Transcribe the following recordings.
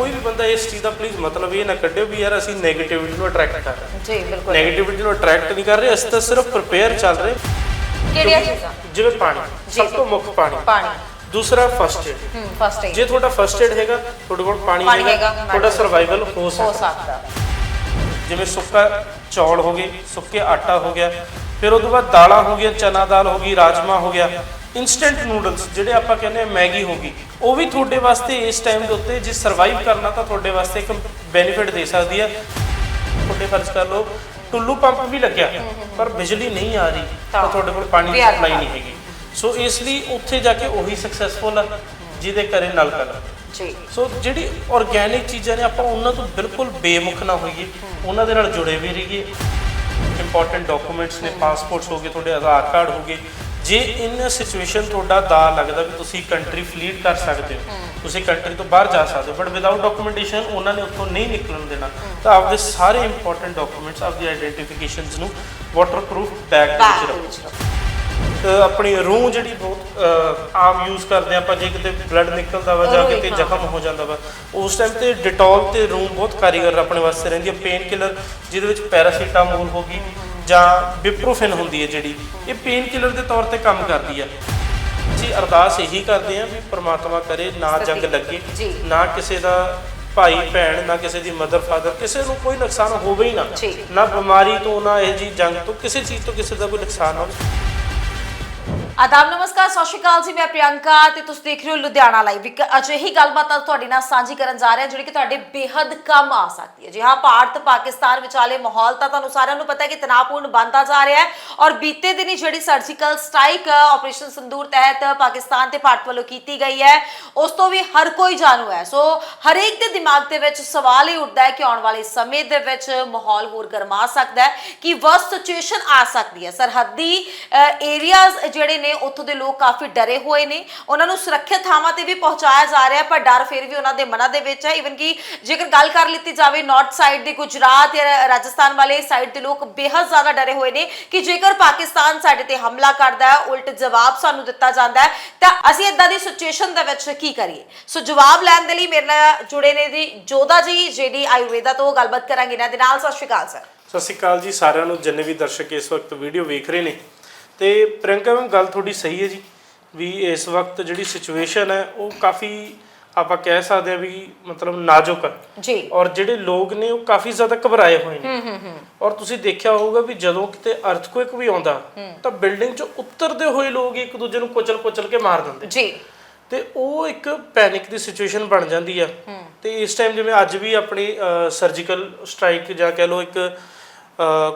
ਕੋਈ ਵੀ ਬੰਦਾ ਇਸ ਚੀਜ਼ ਦਾ ਪਲੀਜ਼ ਮਤਲਬ ਇਹ ਨਾ ਕੱਢਿਓ ਵੀ ਯਾਰ ਅਸੀਂ 네ਗੇਟਿਵਿਟੀ ਨੂੰ ਅਟਰੈਕਟ ਕਰ ਰਹੇ ਹਾਂ। ਜੀ ਬਿਲਕੁਲ। 네ਗੇਟਿਵਿਟੀ ਨੂੰ ਅਟਰੈਕਟ ਨਹੀਂ ਕਰ ਰਹੇ ਅਸੀਂ ਤਾਂ ਸਿਰਫ ਪ੍ਰਿਪੇਅਰ ਚੱਲ ਰਹੇ ਕਿਹੜੀਆਂ ਚੀਜ਼ਾਂ? ਜਿਵੇਂ ਪਾਣੀ ਸਭ ਤੋਂ ਮੁੱਖ ਪਾਣੀ। ਪਾਣੀ। ਦੂਸਰਾ ਫਸਟ ਏਡ ਹੂੰ ਫਸਟ ਏਡ ਜੇ ਤੁਹਾਡਾ ਫਸਟ ਏਡ ਹੈਗਾ ਤੁਹਾਡੇ ਕੋਲ ਪਾਣੀ ਹੈਗਾ ਤੁਹਾਡਾ ਸਰਵਾਈਵਲ ਹੋ ਸਕਦਾ। ਜਿਵੇਂ ਸੁੱਕਾ ਚੌਲ ਹੋ ਗਏ ਸੁੱਕੇ ਆਟਾ ਹੋ ਗਿਆ ਫਿਰ ਤੋਂ ਬਾਅਦ ਦਾਲਾਂ ਹੋ ਗਈਆਂ ਚਨਾ ਦਾਲ ਹੋ ਗਈ ਰਾਜਮਾ ਹੋ ਗਿਆ ਇਨਸਟੈਂਟ ਨੂਡਲਸ ਜਿਹੜੇ ਆਪਾਂ ਕਹਿੰਦੇ ਆ ਮੈਗੀ ਹੋ ਗਈ ਉਹ ਵੀ ਤੁਹਾਡੇ ਵਾਸਤੇ ਇਸ ਟਾਈਮ ਦੇ ਉੱਤੇ ਜੇ ਸਰਵਾਈਵ ਕਰਨਾ ਤਾਂ ਤੁਹਾਡੇ ਵਾਸਤੇ ਇੱਕ ਬੈਨੀਫਿਟ ਦੇ ਸਕਦੀ ਹੈ ਤੁਹਾਡੇ ਫਰਜ਼ ਕਰ ਲਓ ਟੁੱਲੂ ਪੰਪ ਵੀ ਲੱਗਿਆ ਪਰ ਬਿਜਲੀ ਨਹੀਂ ਆ ਰਹੀ ਤਾਂ ਤੁਹਾਡੇ ਕੋਲ ਪਾਣੀ ਦੀ ਸਪਲਾਈ। ਨਹੀਂ ਹੈਗੀ। ਸੋ ਇਸ ਲਈ ਉੱਥੇ ਜਾ ਕੇ ਉਹੀ ਸਕਸੈਸਫੁਲ ਆ ਜਿਹਦੇ ਘਰੇ ਨਲਕਾ ਲੱਗਾ। ਜੀ। ਸੋ ਜਿਹੜੀ ਆਰਗੇਨਿਕ ਚੀਜ਼ਾਂ ਨੇ ਆਪਾਂ ਉਹਨਾਂ ਤੋਂ ਬਿਲਕੁਲ ਬੇਮੁਖ ਨਾ ਹੋਈਏ ਉਹਨਾਂ ਦੇ ਨਾਲ ਜੁੜੇ ਵੀ ਰਹੀਏ। ਇੰਪੋਰਟੈਂਟ ਡਾਕੂਮੈਂਟਸ ਨੇ ਪਾਸਪੋਰਟਸ ਹੋ ਗਏ ਤੁਹਾਡੇ ਆਧਾਰ ਕਾਰਡ ਹੋ ਗਏ ਜੇ ਇਨ ਸਿਚੁਏਸ਼ਨ ਤੁਹਾਡਾ ਦਾ ਲੱਗਦਾ ਵੀ ਤੁਸੀਂ ਕੰਟਰੀ ਫਲੀਟ ਕਰ ਸਕਦੇ ਹੋ ਤੁਸੀਂ ਕੰਟਰੀ ਤੋਂ ਬਾਹਰ ਜਾ ਸਕਦੇ ਹੋ ਬਟ ਵਿਦਆਊਟ ਡਾਕੂਮੈਂਟੇਸ਼ਨ ਉਹਨਾਂ ਨੇ ਉੱਥੋਂ ਨਹੀਂ ਨਿਕਲਣ ਦੇਣਾ। ਤਾਂ ਆਪਦੇ ਸਾਰੇ ਇੰਪੋਰਟੈਂਟ ਡਾਕੂਮੈਂਟਸ ਆਪਦੀ ਆਈਡੈਂਟੀਫਿਕੇਸ਼ਨਸ ਨੂੰ ਵਾਟਰਪ੍ਰੂਫ ਬੈਗ ਵਿੱਚ ਰੱਖੋ। ਆਪਣੀ ਰੂਹ ਜਿਹੜੀ ਬਹੁਤ ਆਮ ਯੂਜ਼ ਕਰਦੇ ਆਪਾਂ ਜੇ ਕਿਤੇ ਬਲੱਡ ਨਿਕਲਦਾ ਵਾ ਜਾਂ ਕਿਤੇ। ਜ਼ਖਮ ਹੋ ਜਾਂਦਾ ਵਾ ਉਸ ਟਾਈਮ ਤੇ ਡਿਟੋਲ ਤੇ ਰੂਹ ਬਹੁਤ ਕਾਰੀਗਰ ਆਪਣੇ ਵਾਸਤੇ ਰਹਿੰਦੀ ਹੈ। ਪੇਨ ਕਿਲਰ ਜਿਹਦੇ ਵਿੱਚ ਪੈਰਾਸੀਟਾਮੋਲ ਹੋ ਗਈ। ਜਾਂ ਬਿਪਰੋਫੈਨ ਹੁੰਦੀ ਹੈ ਜਿਹੜੀ ਇਹ ਪੇਨ ਕਿਲਰ ਦੇ ਤੌਰ ਤੇ ਕੰਮ ਕਰਦੀ ਹੈ ਜੀ ਅਰਦਾਸ ਇਹੀ ਕਰਦੇ ਆ ਵੀ ਪ੍ਰਮਾਤਮਾ ਕਰੇ ਨਾ ਜੰਗ ਲੱਗੇ। ਨਾ ਕਿਸੇ ਦਾ ਭਾਈ ਭੈਣ ਨਾ ਕਿਸੇ ਦੀ ਮਦਰ ਫਾਦਰ ਕਿਸੇ ਨੂੰ ਕੋਈ ਨੁਕਸਾਨ ਹੋਵੇ ਹੀ ਨਾ। ਨਾ ਬਿਮਾਰੀ ਤੋਂ ਨਾ ਇਹ ਜੀ ਜੰਗ ਤੋਂ ਕਿਸੇ ਚੀਜ਼ ਤੋਂ ਕਿਸੇ ਦਾ ਕੋਈ ਨੁਕਸਾਨ ਹੋਵੇ ਆਦਾਬ, ਨਮਸਕਾਰ, ਸਤਿ ਸ਼੍ਰੀ ਅਕਾਲ ਜੀ, ਮੈਂ ਪ੍ਰਿਯੰਕਾ ਤੇ ਤੁਸੀਂ ਦੇਖ ਰਹੇ ਹੋ ਲੁਧਿਆਣਾ ਲਾਈਵ। ਇੱਕ ਅਜਿਹੀ ਗੱਲਬਾਤ ਅੱਜ ਤੁਹਾਡੇ ਨਾਲ ਸਾਂਝੀ ਕਰਨ ਜਾ ਰਹੇ ਹਾਂ ਜਿਹੜੀ ਕਿ ਤੁਹਾਡੇ ਬੇਹੱਦ ਕੰਮ ਆ ਸਕਦੀ ਹੈ। ਜੀ ਹਾਂ, ਭਾਰਤ ਪਾਕਿਸਤਾਨ ਵਿਚਾਲੇ ਮਾਹੌਲ ਤਾਂ ਤੁਹਾਨੂੰ ਸਾਰਿਆਂ ਨੂੰ ਪਤਾ ਹੈ ਕਿ ਤਣਾਅਪੂਰਨ ਬਣਦਾ ਜਾ ਰਿਹਾ ਹੈ ਔਰ ਬੀਤੇ ਦਿਨੀ ਜਿਹੜੀ ਸਰਜੀਕਲ ਸਟ੍ਰਾਈਕ, ਆਪਰੇਸ਼ਨ ਸੰਦੂਰ ਤਹਿਤ ਪਾਕਿਸਤਾਨ ਤੇ ਭਾਰਤ ਵੱਲੋਂ ਕੀਤੀ ਗਈ ਹੈ, ਉਸ ਤੋਂ ਵੀ ਹਰ ਕੋਈ ਜਾਣੂ ਹੈ। ਸੋ ਹਰੇਕ ਦੇ ਦਿਮਾਗ ਦੇ ਵਿੱਚ ਸਵਾਲ ਹੀ ਉੱਠਦਾ ਹੈ ਕਿ ਆਉਣ ਵਾਲੇ ਸਮੇਂ ਦੇ ਵਿੱਚ ਮਾਹੌਲ ਹੋਰ ਗਰਮਾ ਸਕਦਾ ਹੈ, ਕਿ ਵਰਸਟ ਸਿਚੁਏਸ਼ਨ ਆ ਸਕਦੀ ਹੈ। ਸਰਹੱਦੀ ਏਰੀਆਜ਼ ਜਿਹੜੇ ਨੇ ਉੱਥੋਂ ਦੇ ਲੋਕ ਕਾਫੀ ਡਰੇ ਹੋਏ ਨੇ। ਉਹਨਾਂ ਨੂੰ ਸੁਰੱਖਿਅਤ ਥਾਵਾਂ ਤੇ ਵੀ ਪਹੁੰਚਾਇਆ ਜਾ ਰਿਹਾ ਪਰ ਡਰ ਫਿਰ ਵੀ ਉਹਨਾਂ ਦੇ ਮਨਾਂ ਦੇ ਵਿੱਚ ਹੈ। ਇਵਨ ਕਿ ਜੇਕਰ ਗੱਲ ਕਰ ਲਿੱਤੀ ਜਾਵੇ ਨਾਰਥ ਸਾਈਡ ਦੇ ਗੁਜਰਾਤ ਜਾਂ ਰਾਜਸਥਾਨ ਵਾਲੇ ਸਾਈਡ ਦੇ ਲੋਕ ਬੇਹੱਦ ਜ਼ਿਆਦਾ ਡਰੇ ਹੋਏ ਨੇ ਕਿ ਜੇਕਰ ਪਾਕਿਸਤਾਨ ਸਾਡੇ ਤੇ ਹਮਲਾ ਕਰਦਾ ਹੈ, ਉਲਟ ਜਵਾਬ ਸਾਨੂੰ ਦਿੱਤਾ ਜਾਂਦਾ ਹੈ, ਤਾਂ ਅਸੀਂ ਇਦਾਂ ਦੀ ਸਿਚੁਏਸ਼ਨ ਦੇ ਵਿੱਚ ਕੀ ਕਰੀਏ? ਸੋ ਜਵਾਬ ਲੈਣ ਦੇ ਲਈ ਮੇਰੇ ਨਾਲ ਜੁੜੇ ਨੇ ਜੀ ਜੋਦਾ ਜੀ, ਜਿਹੜੀ ਆਯੁਰਵੇਦਾ ਤੋਂ ਗੱਲਬਾਤ ਕਰਾਂਗੇ। ਇਹਨਾਂ ਦੇ ਨਾਲ ਸਤਿ ਸ਼੍ਰੀ ਅਕਾਲ, ਸਰ। ਸਤਿ ਸ਼੍ਰੀ ਅਕਾਲ ਜੀ, ਸਾਰਿਆਂ ਨੂੰ। ਜਿੰਨੇ ਵੀ ਦਰਸ਼ਕ ਇਸ ਵਕਤ ਵੀਡੀਓ ਵੇਖ ਰਹੇ ਨੇ ਤੇ ਪ੍ਰਿਯੰਕਾ ਮੈਮ ਗੱਲ ਤੁਹਾਡੀ ਸਹੀ ਹੈ ਜੀ ਵੀ ਇਸ ਵਕਤ ਜਿਹੜੀ ਸਿਚੁਏਸ਼ਨ ਹੈ ਉਹ ਕਾਫੀ ਆਪਾਂ ਕਹਿ ਸਕਦੇ ਆ ਵੀ ਮਤਲਬ ਨਾਜ਼ੁਕ ਹੈ। ਜੀ। ਔਰ ਜਿਹੜੇ ਲੋਕ ਨੇ ਉਹ ਕਾਫੀ ਜ਼ਿਆਦਾ ਘਬਰਾਏ ਹੋਏ ਨੇ। ਔਰ ਤੁਸੀਂ ਦੇਖਿਆ ਹੋਊਗਾ ਵੀ ਜਦੋਂ ਕਿਤੇ ਅਰਥਕੁਇਕ ਵੀ ਆਉਂਦਾ ਤਾਂ ਬਿਲਡਿੰਗ 'ਚੋਂ ਉਤਰਦੇ ਹੋਏ ਲੋਕ ਇੱਕ ਦੂਜੇ ਨੂੰ ਕੁਚਲ ਕੁਚਲ ਕੇ ਮਾਰ ਦਿੰਦੇ ਜੀ। ਤੇ ਉਹ ਇੱਕ ਪੈਨਿਕ ਦੀ ਸਿਚੁਏਸ਼ਨ ਬਣ ਜਾਂਦੀ ਆ। ਤੇ ਇਸ ਟਾਈਮ ਜਿਵੇਂ ਅੱਜ ਵੀ ਆਪਣੀ ਸਰਜੀਕਲ ਸਟ੍ਰਾਈਕ ਜਾਂ ਕਹਿ ਲਓ ਇੱਕ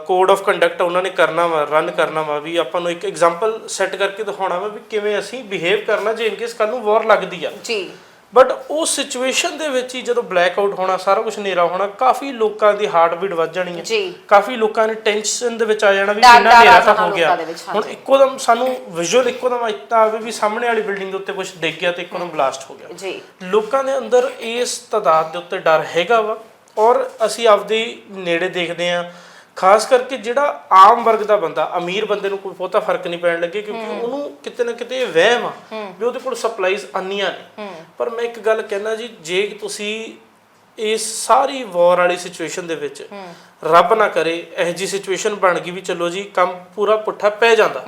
ਕੋਡ ਆਫ ਕੰਡਕਟ ਉਹਨਾਂ ਨੇ ਕਰਨਾ ਵਾ ਰਨ ਕਰਨਾ ਵਾ ਵੀ ਆਪਾਂ ਨੂੰ ਇੱਕ ਐਗਜ਼ਾਮਪਲ ਸੈੱਟ ਕਰਕੇ ਦਿਖਾਉਣਾ ਵਾ ਵੀ ਕਿਵੇਂ ਅਸੀਂ ਬਿਹੇਵ ਕਰਨਾ ਜੇ ਇਨ ਕੇਸ ਕੱਲ ਨੂੰ ਵਾਰ ਲੱਗਦੀ ਆ। ਜੀ। ਬਟ ਉਹ ਸਿਚੁਏਸ਼ਨ ਦੇ ਵਿੱਚ ਹੀ ਜਦੋਂ ਬਲੈਕ ਆਊਟ ਹੋਣਾ ਸਾਰਾ ਕੁਝ ਹਨੇਰਾ ਹੋਣਾ ਕਾਫੀ ਲੋਕਾਂ ਦੀ ਹਾਰਟ ਬੀਟ ਵੱਧ ਜਾਣੀ ਹੈ ਕਾਫੀ ਲੋਕਾਂ ਨੇ ਟੈਨਸ਼ਨ ਦੇ ਵਿੱਚ ਆ ਜਾਣਾ ਵੀ ਇੰਨਾ ਹਨੇਰਾ ਤਾਂ ਹੋ ਗਿਆ। ਹੁਣ। ਇੱਕੋਦਮ ਸਾਨੂੰ ਵਿਜ਼ੂਅਲ ਇੱਕੋਦਮ ਇੱਦਾਂ ਆਵੇ ਵੀ ਸਾਹਮਣੇ ਵਾਲੀ ਬਿਲਡਿੰਗ ਦੇ ਉੱਤੇ ਕੁਝ ਡਿੱਗ ਗਿਆ ਤੇ ਇੱਕੋਦਮ ਬਲਾਸਟ ਹੋ ਗਿਆ। ਜੀ। ਲੋਕਾਂ ਦੇ ਅੰਦਰ ਇਸ ਤਦਾਦ ਦੇ ਉੱਤੇ ਡਰ ਹੈਗਾ ਵਾ ਔਰ ਅਸੀਂ ਆਪਦੇ ਨੇੜੇ ਦੇਖਦੇ ਆ ਖਾਸ ਕਰਕੇ ਜਿਹੜਾ ਆਮ ਵਰਗ ਦਾ ਬੰਦਾ ਅਮੀਰ ਬੰਦੇ ਨੂੰ ਕੋਈ ਬਹੁਤਾ ਫ਼ਰਕ ਨਹੀਂ ਪੈਣ ਲੱਗੇ ਕਿਉਂਕਿ ਉਹਨੂੰ ਕਿਤੇ ਨਾ ਕਿਤੇ ਇਹ ਵਹਿਮ ਆ ਵੀ ਉਹਦੇ ਕੋਲ ਸਪਲਾਈਜ਼ ਅੰਨੀਆਂ ਨੇ। ਪਰ ਮੈਂ ਇੱਕ ਗੱਲ ਕਹਿਣਾ ਜੀ ਜੇ ਤੁਸੀਂ ਇਸ ਸਾਰੀ ਵਾਰ ਵਾਲੀ ਸਿਚੁਏਸ਼ਨ ਦੇ ਵਿੱਚ ਰੱਬ ਨਾ ਕਰੇ ਇਹ ਜੀ ਸਿਚੁਏਸ਼ਨ ਬਣ ਗਈ ਵੀ ਚਲੋ ਜੀ ਕੰਮ ਪੂਰਾ ਪੁੱਠਾ ਪੈ ਜਾਂਦਾ।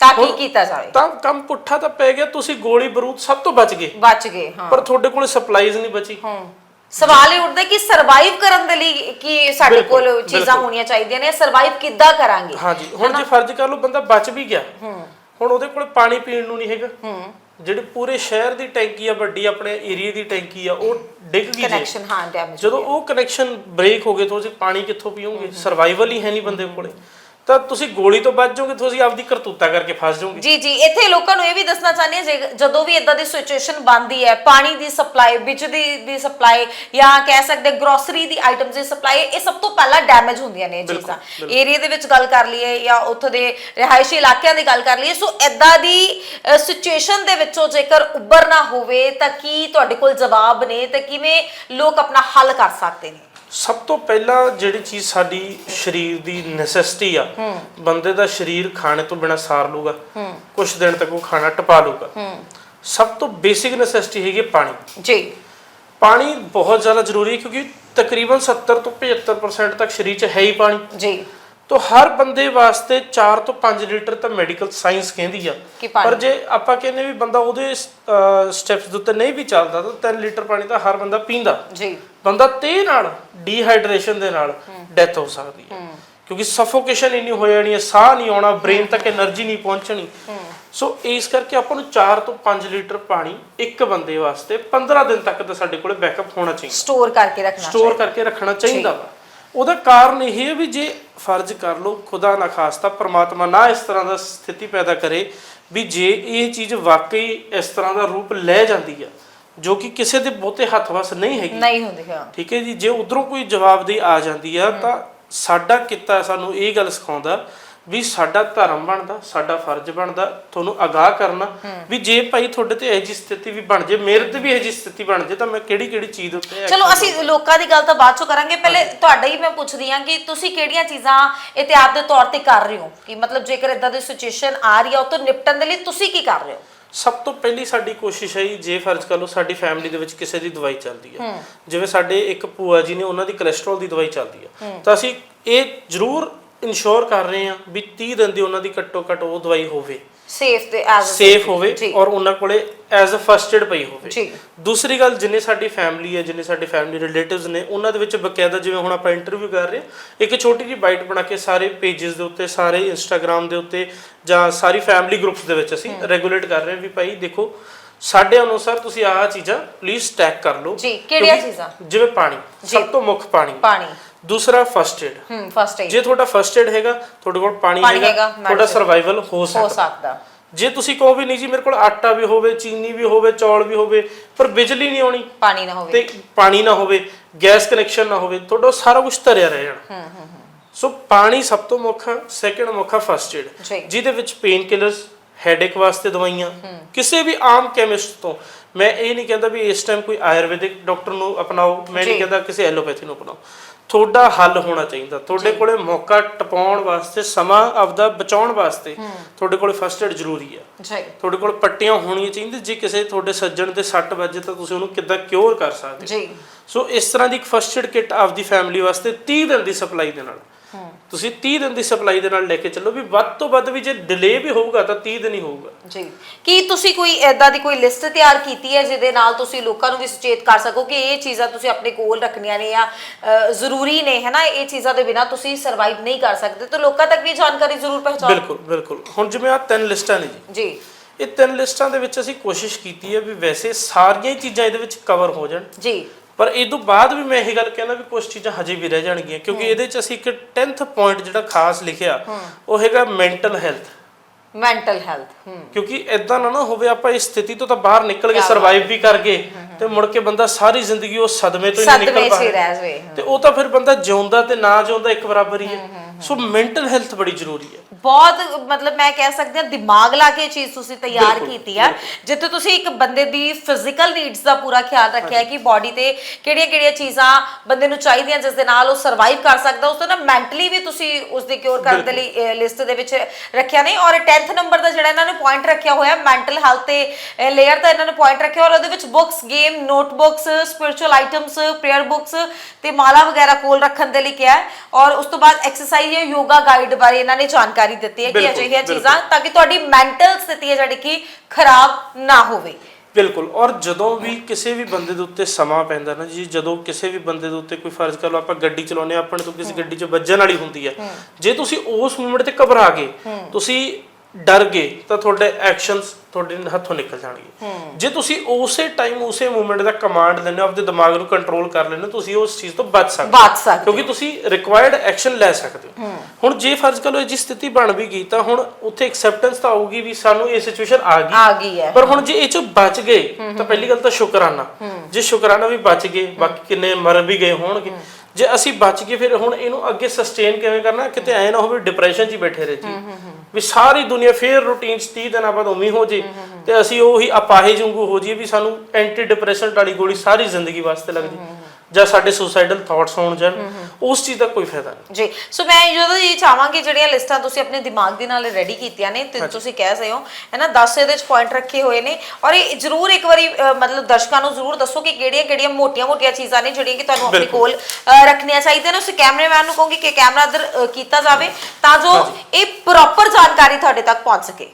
ਤਾਂ ਕੀ ਕੀਤਾ ਜਾਵੇ? ਤਾਂ ਕੰਮ ਪੁੱਠਾ ਤਾਂ ਪੈ ਗਿਆ ਤੁਸੀਂ ਗੋਲੀ ਬਰੂਦ ਸਭ ਤੋਂ ਬਚ ਗਏ। ਬਚ ਗਏ ਹਾਂ। ਪਰ ਤੁਹਾਡੇ ਕੋਲ ਸਪਲਾਈਜ਼ ਨਹੀਂ ਬਚੀ। ਹੂੰ। ਸਵਾਲ ਇਹ ਉੱਠਦਾ ਕਿ ਸਰਵਾਈਵ ਕਰਨ ਦੇ ਲਈ ਕੀ ਸਾਡੇ ਬਿਲਕੁਲ, ਕੋਲ ਚੀਜ਼ਾਂ ਬਿਲਕੁਲ। ਹੋਣੀਆਂ ਚਾਹੀਦੀਆਂ ਨੇ ਸਰਵਾਈਵ ਕਿੱਦਾਂ ਕਰਾਂਗੇ? ਹਾਂਜੀ ਹੁਣ ਜੇ ਫਰਜ਼ ਕਰ ਲਓ ਬੰਦਾ ਬਚ ਵੀ ਗਿਆ ਹੁਣ ਉਹਦੇ ਕੋਲ ਪਾਣੀ ਪੀਣ ਨੂੰ ਨਹੀਂ ਹੈਗਾ। ਜਿਹੜੀ ਪੂਰੇ ਸ਼ਹਿਰ ਦੀ ਟੈਂਕੀ ਆ ਵੱਡੀ ਆਪਣੇ ਏਰੀਆ ਦੀ ਟੈਂਕੀ ਆ ਉਹ ਡਿੱਗ ਗਈ ਜੇ। ਕਨੈਕਸ਼ਨ ਹਾਂ ਡੈਮੇਜ ਜਦੋਂ ਉਹ ਕਨੈਕਸ਼ਨ ਬ੍ਰੇਕ ਹੋ ਗਏ ਤਾਂ ਤੁਸੀਂ ਪਾਣੀ ਕਿੱਥੋਂ ਪੀਓਗੇ? ਸਰਵਾਈਵਲ ਹੀ ਹੈ ਨਹੀਂ ਬੰਦੇ ਕੋਲੇ। ਤਾਂ ਤੁਸੀਂ ਗੋਲੀ ਤੋਂ ਬਚ ਜਾਓਗੇ ਤੁਸੀਂ ਆਪਦੀ ਕਰਤੂਤਾ ਕਰਕੇ ਫਸ ਜਾਓਗੇ। ਜੀ ਜੀ ਇੱਥੇ ਲੋਕਾਂ ਨੂੰ ਇਹ ਵੀ ਦੱਸਣਾ ਚਾਹੁੰਦੇ ਜੇ- ਜਦੋਂ ਵੀ ਇਦਾਂ ਦੀ ਸਿਚੁਏਸ਼ਨ ਬਣਦੀ ਹੈ ਪਾਣੀ ਦੀ ਸਪਲਾਈ ਬਿਜਲੀ ਦੀ ਸਪਲਾਈ ਜਾਂ ਕਹਿ ਸਕਦੇ ਗਰੋਸਰੀ ਦੀ ਆਈਟਮਸ ਦੀ ਸਪਲਾਈ ਇਹ ਸਭ ਤੋਂ ਪਹਿਲਾਂ ਡੈਮੇਜ ਹੁੰਦੀਆਂ ਨੇ ਇਹ ਬਿਲਕੁਲ, ਚੀਜ਼ਾਂ ਏਰੀਆ ਦੇ ਵਿੱਚ ਗੱਲ ਕਰ ਲਈਏ ਜਾਂ ਉੱਥੋਂ ਦੇ ਰਿਹਾਇਸ਼ੀ ਇਲਾਕਿਆਂ ਦੀ ਗੱਲ ਕਰ ਲਈਏ ਸੋ ਇਦਾਂ ਦੀ ਸਿਚੁਏਸ਼ਨ ਦੇ ਵਿੱਚੋਂ ਜੇਕਰ ਉੱਭਰਨਾ ਹੋਵੇ ਤਾਂ ਕੀ ਤੁਹਾਡੇ ਕੋਲ ਜਵਾਬ ਨੇ ਤੇ ਕਿਵੇਂ ਲੋਕ ਆਪਣਾ ਹੱਲ ਕਰ ਸਕਦੇ ਨੇ? ਸਭ ਤੋਂ ਪਹਿਲਾਂ ਜਿਹੜੀ ਚੀਜ਼ ਸਾਡੀ ਸਰੀਰ ਦੀ ਨੈਸੈਸਿਟੀ ਆ ਬੰਦੇ ਦਾ ਸਰੀਰ ਖਾਣੇ ਤੋਂ ਬਿਨਾ ਸਾਰ ਲੂਗਾ ਕੁਝ ਦਿਨ ਤੱਕ ਉਹ ਖਾਣਾ ਟਪਾ ਲੂਗਾ ਸਭ ਤੋਂ ਬੇਸਿਕ ਨੈਸੈਸਿਟੀ ਹੈਗੀ ਪਾਣੀ। ਜੀ। ਪਾਣੀ ਬਹੁਤ ਜ਼ਿਆਦਾ ਜ਼ਰੂਰੀ ਹੈ ਕਿਉਂਕਿ ਤਕਰੀਬਨ 70 ਤੋਂ 75% ਤੱਕ ਸਰੀਰ 'ਚ ਹੈ ਹੀ ਪਾਣੀ। ਜੀ। ਤਾਂ ਹਰ ਬੰਦੇ ਵਾਸਤੇ 4 ਤੋਂ 5 ਲੀਟਰ ਤਾਂ ਮੈਡੀਕਲ ਸਾਇੰਸ ਕਹਿੰਦੀ ਆ। ਪਰ ਜੇ ਆਪਾਂ ਕਹਿੰਦੇ ਵੀ ਬੰਦਾ ਉਹਦੇ ਸਟੈਪਸ ਦੇ ਉੱਤੇ ਨਹੀਂ ਵੀ ਚੱਲਦਾ ਤਾਂ 3 ਲੀਟਰ ਪਾਣੀ ਤਾਂ ਹਰ ਬੰਦਾ ਪੀਂਦਾ। ਜੀ। ਬੰਦਾ ਤੇ ਨਾਲ ਡੀਹਾਈਡਰੇਸ਼ਨ ਦੇ ਨਾਲ ਡੈਥ ਹੋ ਸਕਦੀ ਹੈ। ਕਿਉਂਕਿ ਸਫੋਕੇਸ਼ਨ ਇੰਨੀ ਹੋ ਜਾਣੀ ਹੈ ਸਾਹ ਨਹੀਂ ਆਉਣਾ ਬ੍ਰੇਨ ਤੱਕ એનર્ਜੀ ਨਹੀਂ ਪਹੁੰਚਣੀ। ਸੋ ਇਸ ਕਰਕੇ ਆਪਾਂ ਨੂੰ 4 ਤੋਂ 5 ਲੀਟਰ ਪਾਣੀ ਇੱਕ ਬੰਦੇ ਵਾਸਤੇ 15 ਦਿਨ ਤੱਕ ਤਾਂ ਸਾਡੇ ਕੋਲ ਬੈਕਅਪ ਹੋਣਾ ਚਾਹੀਦਾ। ਸਟੋਰ ਕਰਕੇ ਰੱਖਣਾ ਸਟੋਰ ਕਰਕੇ ਰੱਖਣਾ ਚਾਹੀਦਾ। ਵਾ ਉਹਦਾ ਕਾਰਨ ਇਹ ਹੈ ਵੀ ਜੇ ਫਰਜ਼ ਕਰ ਲਓ ਖੁਦਾ ਨਾ ਖਾਸਤਾ ਪ੍ਰਮਾਤਮਾ ਨਾ ਇਸ ਤਰ੍ਹਾਂ ਦਾ ਸਥਿਤੀ ਪੈਦਾ ਕਰੇ ਵੀ ਜੇ ਇਹ ਚੀਜ਼ ਵਾਕਈ ਇਸ ਤਰ੍ਹਾਂ ਦਾ ਰੂਪ ਲੈ ਜਾਂਦੀ ਆ ਜੋ ਕਿ ਕਿਸੇ ਦੇ ਬਹੁਤੇ ਹੱਥ ਵਸ ਨਹੀਂ ਹੈਗੀ। ਨਹੀਂ ਹੁੰਦੀ ਹਾਂ। ਠੀਕ ਹੈ ਜੀ ਜੇ ਉਧਰੋਂ ਕੋਈ ਜਵਾਬਦੇਹੀ ਆ ਜਾਂਦੀ ਆ ਤਾਂ ਸਾਡਾ ਕਿੱਤਾ ਸਾਨੂੰ ਇਹ ਗੱਲ ਸਿਖਾਉਂਦਾ ਵੀ ਸਾਡਾ ਧਰਮ ਬਣਦਾ ਸਾਡਾ ਫਰਜ਼ ਬਣਦਾ ਤੁਹਾਨੂੰ ਅਗਾਹ ਕਰਨਾ ਵੀ ਜੇ ਭਾਈ ਤੁਹਾਡੇ ਤੇ ਇਹ ਜੀ ਸਥਿਤੀ ਵੀ ਬਣ ਜੇ ਮੇਰੇ ਤੇ ਵੀ ਇਹ ਜੀ ਸਥਿਤੀ ਬਣ ਜੇ ਤਾਂ ਮੈਂ ਕਿਹੜੀ ਕਿਹੜੀ ਚੀਜ਼ ਉੱਤੇ ਚਲੋ ਅਸੀਂ ਲੋਕਾਂ ਦੀ ਗੱਲ ਤਾਂ ਬਾਅਦ ਚੋਂ ਕਰਾਂਗੇ। ਪਹਿਲੇ ਤੁਹਾਡਾ ਹੀ ਮੈਂ ਪੁੱਛਦੀ ਹਾਂ ਕਿ ਤੁਸੀਂ ਕਿਹੜੀਆਂ ਚੀਜ਼ਾਂ ਇਤਿਆਦ ਦੇ ਤੌਰ ਤੇ ਕਰ ਰਹੇ ਹੋ? ਕਿ ਮਤਲਬ ਜੇਕਰ ਇਦਾਂ ਦੀ ਸਿਚੁਏਸ਼ਨ ਆ ਰਹੀ ਹੈ ਉਹ ਤੋਂ ਨਿਪਟਣ ਦੇ ਲਈ ਤੁਸੀਂ ਕੀ ਕਰ ਰਹੇ ਹੋ? ਸਭ ਤੋਂ ਪਹਿਲੀ ਸਾਡੀ ਕੋਸ਼ਿਸ਼ ਹੈ ਜੀ, ਜੇ ਫਰਜ਼ ਕਰ ਲਓ ਸਾਡੀ ਫੈਮਿਲੀ ਦੇ ਵਿੱਚ ਕਿਸੇ ਦੀ ਦਵਾਈ ਚੱਲਦੀ ਹੈ। ਜਿਵੇਂ ਸਾਡੇ ਇੱਕ ਭੂਆ ਜੀ ਨੇ ਉਹਨਾਂ ਦੀ ਕੋਲੇਸਟ੍ਰੋਲ ਦੀ ਦਵਾਈ ਚੱਲਦੀ ਹੈ। ਤਾਂ ਅਸੀਂ ਇਹ ਜ਼ਰੂਰ ਇਨਸ਼ੋਰ ਕਰ ਰਹੇ ਹਾਂ ਵੀ 30 ਦਿਨ ਦੀ ਉਹਨਾਂ ਦੀ ਘੱਟੋ ਘੱਟ ਉਹ ਦਵਾਈ ਹੋਵੇ। ਸੇਫ ਤੇ ਐਜ਼ ਸੇਫ ਹੋਵੇ। ਔਰ ਉਹਨਾਂ ਕੋਲੇ ਐਜ਼ ਅ ਫਸਟ ਏਡ ਪਈ ਹੋਵੇ। ਦੂਸਰੀ ਗੱਲ ਜਿੰਨੇ ਸਾਡੀ ਫੈਮਿਲੀ ਹੈ ਜਿੰਨੇ ਸਾਡੇ ਫੈਮਿਲੀ ਰਿਲੇਟਿਵਸ ਨੇ ਉਹਨਾਂ ਦੇ ਵਿੱਚ ਬਕਾਇਦਾ ਜਿਵੇਂ ਹੁਣ ਆਪਾਂ ਇੰਟਰਵਿਊ ਕਰ ਰਹੇ ਹਾਂ ਇੱਕ ਛੋਟੀ ਜਿਹੀ ਬਾਈਟ ਬਣਾ ਕੇ ਸਾਰੇ ਪੇजेस ਦੇ ਉੱਤੇ ਸਾਰੇ ਇੰਸਟਾਗ੍ਰam ਦੇ ਉੱਤੇ ਜਾਂ ਸਾਰੀ ਫੈਮਿਲੀ ਗਰੁੱਪਸ ਦੇ ਵਿੱਚ ਅਸੀਂ ਰੈਗੂਲੇਟ ਕਰ ਰਹੇ ਹਾਂ ਵੀ ਭਾਈ ਦੇਖੋ ਸਾਡੇ ਅਨੁਸਾਰ ਤੁਸੀਂ ਆਹ ਚੀਜ਼ਾਂ ਪਲੀਜ਼ ਸਟੈਕ ਕਰ ਲਓ। ਜੀ, ਕਿਹੜੀਆਂ ਚੀਜ਼ਾਂ? ਜਿਵੇਂ ਪਾਣੀ ਸਭ ਤੋਂ ਮੁੱਖ ਪਾਣੀ। ਪਾਣੀ। ਦੂਸਰਾ ਫਸਟ ਏਡ ਹਮ ਫਸਟ ਏਡ ਜੇ ਤੁਹਾਡਾ ਫਸਟ ਏਡ ਹੈਗਾ ਤੁਹਾਡੇ ਕੋਲ ਪਾਣੀ ਹੈਗਾ ਤੁਹਾਡਾ ਸਰਵਾਈਵਲ ਹੋ ਹੋ ਸਕਦਾ। ਜੇ ਤੁਸੀਂ ਕਹੋ ਵੀ ਨਹੀਂ ਜੀ ਮੇਰੇ ਕੋਲ ਆਟਾ ਵੀ ਹੋਵੇ ਚੀਨੀ ਵੀ ਹੋਵੇ ਚੌਲ ਵੀ ਹੋਵੇ ਪਰ ਬਿਜਲੀ ਨਹੀਂ ਆਉਣੀ ਪਾਣੀ ਨਾ ਹੋਵੇ। ਤੇ ਪਾਣੀ ਨਾ ਹੋਵੇ ਗੈਸ ਕਨੈਕਸ਼ਨ ਨਾ ਹੋਵੇ ਤੁਹਾਡਾ ਸਾਰਾ ਕੁਝ ਧਰਿਆ ਰਹਿ ਜਾਣਾ। ਸੋ ਪਾਣੀ ਸਭ ਤੋਂ ਮੁੱਖ ਸੈਕੰਡ ਮੁੱਖ ਫਸਟ। ਏਡ ਜਿਹਦੇ ਵਿੱਚ ਪੇਨ ਕਿਲਰਸ ਹੈਡੇਕ ਵਾਸਤੇ ਦਵਾਈਆਂ ਕਿਸੇ ਵੀ ਆਮ ਕੈਮਿਸਟ ਤੋਂ। ਮੈਂ ਇਹ ਨਹੀਂ ਕਹਿੰਦਾ ਵੀ ਇਸ ਟਾਈਮ ਕੋਈ ਆਯੁਰਵੈਦਿਕ ਡਾਕਟਰ ਨੂੰ ਅਪਣਾਓ ਮੈਂ। ਨਹੀਂ ਕਹਿੰਦਾ ਕਿਸੇ ਐਲੋਪੈਥੀ ਨੂੰ ਅਪਣਾਓ। ਤੁਹਾਡਾ ਹੱਲ ਹੋਣਾ ਚਾਹੀਦਾ। ਤੁਹਾਡੇ ਕੋਲੇ ਮੌਕਾ ਟਪਾਉਣ ਵਾਸਤੇ ਸਮਾਂ ਆਪਦਾ ਬਚਾਉਣ ਵਾਸਤੇ ਤੁਹਾਡੇ ਕੋਲੇ ਫਸਟ ਏਡ ਜ਼ਰੂਰੀ ਆ। ਜੀ। ਤੁਹਾਡੇ ਕੋਲ ਪੱਟੀਆਂ ਹੋਣੀਆਂ ਚਾਹੀਦੀਆਂ ਜੇ ਕਿਸੇ ਤੁਹਾਡੇ ਸੱਜਣ ਦੇ ਸੱਟ ਵੱਜੇ ਤਾਂ ਤੁਸੀਂ ਉਹਨੂੰ ਕਿੱਦਾਂ ਕਿਉਰ ਕਰ ਸਕਦੇ। ਜੀ। ਸੋ ਇਸ ਤਰ੍ਹਾਂ ਦੀ ਇੱਕ ਫਸਟ ਏਡ ਕਿੱਟ ਆਪਦੀ ਫੈਮਿਲੀ ਵਾਸਤੇ 30 ਦਿਨ ਦੀ ਸਪਲਾਈ ਦੇ ਨਾਲ। ਤੁਸੀਂ 30 ਦਿਨ ਦੀ ਸਪਲਾਈ ਦੇ ਨਾਲ ਲੈ ਕੇ ਚੱਲੋ ਵੀ ਵੱਧ ਤੋਂ ਵੱਧ ਵੀ ਜੇ ਡਿਲੇ ਵੀ ਹੋਊਗਾ ਤਾਂ 30 ਦਿਨ ਹੀ ਹੋਊਗਾ। ਜੀ। ਕੀ ਤੁਸੀਂ ਕੋਈ ਐਦਾਂ ਦੀ ਕੋਈ ਲਿਸਟ ਤਿਆਰ ਕੀਤੀ ਹੈ ਜਿਹਦੇ ਨਾਲ ਤੁਸੀਂ ਲੋਕਾਂ ਨੂੰ ਵੀ ਸੁਚੇਤ ਕਰ ਸਕੋ ਕਿ ਇਹ ਚੀਜ਼ਾਂ ਤੁਸੀਂ ਆਪਣੇ ਕੋਲ ਰੱਖਣੀਆਂ ਨੇ ਜਾਂ ਜ਼ਰੂਰੀ ਨੇ ਹੈ ਨਾ ਇਹ ਚੀਜ਼ਾਂ ਦੇ ਬਿਨਾ ਤੁਸੀਂ ਸਰਵਾਈਵ ਨਹੀਂ ਕਰ ਸਕਦੇ ਤਾਂ ਲੋਕਾਂ ਤੱਕ ਵੀ ਜਾਣਕਾਰੀ ਜ਼ਰੂਰ ਪਹੁੰਚਾਓ। ਬਿਲਕੁਲ ਬਿਲਕੁਲ। ਹੁਣ ਜਿਵੇਂ ਆ ਤਿੰਨ ਲਿਸਟਾਂ ਨੇ ਜੀ। ਜੀ। ਇਹ ਤਿੰਨ ਲਿਸਟਾਂ ਦੇ ਵਿੱਚ ਅਸੀਂ ਕੋਸ਼ਿਸ਼ ਕੀਤੀ ਹੈ ਵੀ ਵੈਸੇ ਸਾਰੀਆਂ ਹੀ ਚੀਜ਼ਾਂ ਇਹਦੇ ਵਿੱਚ ਕਵਰ ਹੋ ਜਾਣ। ਜੀ। ਪਰ ਇਹ ਤੋਂ ਬਾਅਦ ਵੀ ਮੈਂ ਇਹ ਗੱਲ ਕਹਿਣਾ ਵੀ ਕੁਝ ਚੀਜ਼ਾਂ ਹਜੇ ਵੀ ਰਹਿ ਜਾਣਗੀਆਂ ਕਿਉਂਕਿ ਇਹਦੇ 'ਚ ਅਸੀਂ ਇੱਕ 10th ਪੁਆਇੰਟ ਜਿਹੜਾ ਖਾਸ ਲਿਖਿਆ ਉਹ ਹੈਗਾ ਮੈਂਟਲ ਹੈਲਥ ਮੈਂਟਲ ਹੈਲਥ ਕਿਉਂਕਿ ਇਦਾਂ ਨਾ ਨਾ ਹੋਵੇ ਆਪਾਂ ਇਸ ਸਥਿਤੀ ਤੋਂ ਤਾਂ ਬਾਹਰ ਨਿਕਲ ਕੇ ਸਰਵਾਈਵ ਵੀ ਕਰ ਗਏ। ਤੇ ਮੁੜ ਕੇ ਬੰਦਾ ਸਾਰੀ ਜ਼ਿੰਦਗੀ ਉਹ ਸਦਮੇ ਤੋਂ ਹੀ ਸਦਮੇ ਨਿਕਲ ਚ ਹੀ ਪਾਇਆ ਰਹਿ ਜਵੇ ਤੇ ਉਹ ਤਾਂ ਫਿਰ ਬੰਦਾ ਜਿਉਂਦਾ ਤੇ ਨਾ ਜਿਉਂਦਾ ਇੱਕ ਬਰਾਬਰ ਹੀ। ਹੈ ਸੋ ਮੈਂਟਲ ਹੈਲਥ ਬੜੀ ਜ਼ਰੂਰੀ ਹੈ। ਬਹੁਤ ਮਤਲਬ ਮੈਂ ਕਹਿ ਸਕਦੀ ਹਾਂ ਦਿਮਾਗ ਲਾ ਕੇ ਚੀਜ਼ ਤੁਸੀਂ ਤਿਆਰ ਕੀਤੀ ਆ। ਜਿੱਥੇ ਤੁਸੀਂ ਇੱਕ ਬੰਦੇ ਦੀ ਫਿਜ਼ੀਕਲ ਨੀਡਸ ਦਾ ਪੂਰਾ ਖਿਆਲ ਰੱਖਿਆ ਕਿ ਬਾਡੀ ਤੇ ਕਿਹੜੀਆਂ-ਕਿਹੜੀਆਂ ਚੀਜ਼ਾਂ ਬੰਦੇ ਨੂੰ ਚਾਹੀਦੀਆਂ ਜਿਸ ਦੇ ਨਾਲ ਉਹ ਸਰਵਾਈਵ ਕਰ ਸਕਦਾ ਉਸ ਤੋਂ ਨਾ ਮੈਂਟਲੀ ਵੀ ਤੁਸੀਂ ਉਸ ਦੇ ਕਿਉਰ ਕਰਨ ਦੇ ਲਈ ਲਿਸਟ ਦੇ ਵਿੱਚ ਰੱਖਿਆ ਨਹੀਂ। ਔਰ 10th ਨੰਬਰ ਦਾ ਜਿਹੜਾ ਇਹਨਾਂ ਨੇ ਪੁਆਇੰਟ ਰੱਖਿਆ ਹੋਇਆ ਮੈਂਟਲ ਹੈਲਥ ਤੇ ਲੇਅਰ ਦਾ ਇਹਨਾਂ ਨੇ ਪੁਆਇੰਟ ਰੱਖਿਆ ਔਰ ਉਹਦੇ ਵਿੱਚ books game notebooks spiritual items prayer books ਤੇ ਮਾਲਾ ਵਗੈਰਾ ਕੋਲ ਰੱਖਣ ਦੇ ਲਈ ਕਿਹਾ ਹੈ। ਔਰ ਉਸ ਤੋਂ ਬਾਅਦ ਐਕਸਰਸਾਈਜ਼ ਜਾਂ ਯੋਗਾ ਗਾਈਡ ਬਾਰੇ ਇਹਨਾਂ ਨੇ ਜਾਣਕਾਰੀ ਦਿੱਤੀ ਹੈ ਕਿ ਅਜਿਹੀਆਂ। ਚੀਜ਼ਾਂ ਤਾਂ ਕਿ ਤੁਹਾਡੀ ਮੈਂਟਲ ਸਥਿਤੀ ਹੈ ਜਿਹੜੀ ਕਿ ਖਰਾਬ ਨਾ ਹੋਵੇ। ਬਿਲਕੁਲ ਔਰ ਜਦੋਂ ਵੀ ਕਿਸੇ ਵੀ ਬੰਦੇ ਦੇ ਉੱਤੇ ਸਮਾਂ ਪੈਂਦਾ ਨਾ ਜੀ ਜਦੋਂ ਕਿਸੇ ਵੀ ਬੰਦੇ ਦੇ ਉੱਤੇ ਕੋਈ ਫਰਜ਼ ਕਰ ਲਓ ਆਪਾਂ ਗੱਡੀ ਚਲਾਉਂਦੇ ਹਾਂ ਆਪਣੇ ਤੋਂ ਕਿਸੇ ਗੱਡੀ 'ਚ ਵੱਜਣ ਵਾਲੀ ਹੁੰਦੀ ਹੈ। ਜੇ ਤੁਸੀਂ ਉਸ ਮੂਮੈਂਟ ਤੇ ਘਬਰਾ ਗਏ ਤੁਸੀਂ ਡਰ ਗਏ ਤਾਂ ਤੁਹਾਡੇ ਐਕਸ਼ਨਸ ਤੁਹਾਡੇ ਹੱਥੋਂ ਨਿਕਲ ਜਾਣਗੇ। ਜੇ ਤੁਸੀਂ ਉਸੇ ਟਾਈਮ ਉਸੇ ਮੂਮੈਂਟ ਦਾ ਕਮਾਂਡ ਲੈਂਦੇ ਹੋ ਆਪਦੇ ਦਿਮਾਗ ਨੂੰ ਕੰਟਰੋਲ ਕਰ ਹੋ ਤੁਸੀਂ ਉਸ ਚੀਜ਼ ਤੋਂ ਬਚ ਸਕਦੇ। ਬਚ ਸਕਦੇ ਕਿਉਂਕਿ ਤੁਸੀਂ ਰਿਕੁਆਇਰਡ ਐਕਸ਼ਨ ਲੈ ਸਕਦੇ ਹੋ। ਹੁਣ ਜੇ ਫਰਜ਼ ਕਰ ਲਓ ਜੀ ਸਥਿਤੀ ਬਣ ਵੀ ਗਈ ਤਾਂ ਹੁਣ ਉੱਥੇ ਐਕਸੈਪਟੈਂਸ ਤਾਂ ਆਊਗੀ ਵੀ ਸਾਨੂੰ ਇਹ ਸਿਚੁਏਸ਼ਨ ਆ ਗਈ। ਆ ਗਈ ਹੈ। ਪਰ ਹੁਣ ਜੇ ਇਹ ਚੋਂ ਬਚ ਗਏ ਤਾਂ ਪਹਿਲੀ ਗੱਲ ਤਾਂ ਸ਼ੁਕਰਾਨਾ। ਜੇ ਸ਼ੁਕਰਾਨਾ ਵੀ ਬਚ ਗਏ ਬਾਕੀ ਕਿੰਨੇ ਮਰ ਵੀ ਗਏ ਹੋਣਗੇ। ਜੇ ਅਸੀਂ ਬਚ ਗਏ ਫਿਰ ਹੁਣ ਇਹਨੂੰ ਅੱਗੇ ਸਸਟੇਨ ਕਿਵੇਂ ਕਰਨਾ? ਕਿਤੇ ਐ ਨਾ ਹੋਵੇ ਡਿਪਰੈਸ਼ਨ 'ਚ ਹੀ ਬੈਠੇ ਰਹੇ ਜੀ ਵੀ ਸਾਰੀ ਦੁਨੀਆ ਫੇਰ ਰੂਟੀਨ 'ਚ 30 ਦਿਨਾਂ ਬਾਅਦ ਉਵੇਂ ਹੀ ਜੇ। ਤੇ ਅਸੀਂ ਉਹੀ ਅਪਾਹੇ ਵਾਂਗੂ ਹੋ ਜਾਈਏ ਵੀ ਸਾਨੂੰ ਐਂਟੀ ਡਿਪਰੈਸ਼ਨ ਵਾਲੀ ਗੋਲੀ ਸਾਰੀ ਜ਼ਿੰਦਗੀ ਵਾਸਤੇ ਲੱਗ ਜੇ। ਜਾਂ ਸਾਡੇ ਸੁਸਾਈਡਲ ਥਾਟਸ ਹੋਣ ਜਾਣ ਉਸ ਚੀਜ਼ ਦਾ ਕੋਈ ਫਾਇਦਾ ਨਹੀਂ। ਜੀ ਸੋ ਮੈਂ ਜਦੋਂ ਇਹ ਚਾਹਾਂਗੀ ਜਿਹੜੀਆਂ ਲਿਸਟਾਂ ਤੁਸੀਂ ਆਪਣੇ ਦਿਮਾਗ ਦੇ ਨਾਲ ਰੈਡੀ ਕੀਤੀਆਂ ਨੇ ਤੇ ਤੁਸੀਂ ਕਹਿ ਰਹੇ ਹੋ ਹੈ ਨਾ 10 ਇਹਦੇ ਚ ਪੁਆਇੰਟ ਰੱਖੇ ਹੋਏ ਨੇ। ਔਰ ਇਹ ਜ਼ਰੂਰ ਇੱਕ ਵਾਰੀ ਮਤਲਬ ਦਰਸ਼ਕਾਂ ਨੂੰ ਜ਼ਰੂਰ ਦੱਸੋ ਕਿ ਕਿਹੜੀਆਂ ਕਿਹੜੀਆਂ ਮੋਟੀਆਂ-ਮੋਟੀਆਂ ਚੀਜ਼ਾਂ ਨੇ ਜਿਹੜੀਆਂ ਕਿ ਤੁਹਾਨੂੰ ਆਪਣੇ। ਕੋਲ ਰੱਖਣੀਆਂ ਚਾਹੀਦੀਆਂ ਨੇ। ਉਸ ਕੈਮਰਾਮੈਨ ਨੂੰ ਕਹੋਗੇ ਕਿ ਕੈਮਰਾ ਇੱਧਰ ਅ, ਕੀਤਾ ਜਾਵੇ ਤਾਂ ਜੋ ਇਹ ਪ੍ਰੋਪਰ ਜਾਣਕਾਰੀ ਤੁਹਾਡੇ ਤੱਕ ਪਹੁੰਚ ਸਕੇ।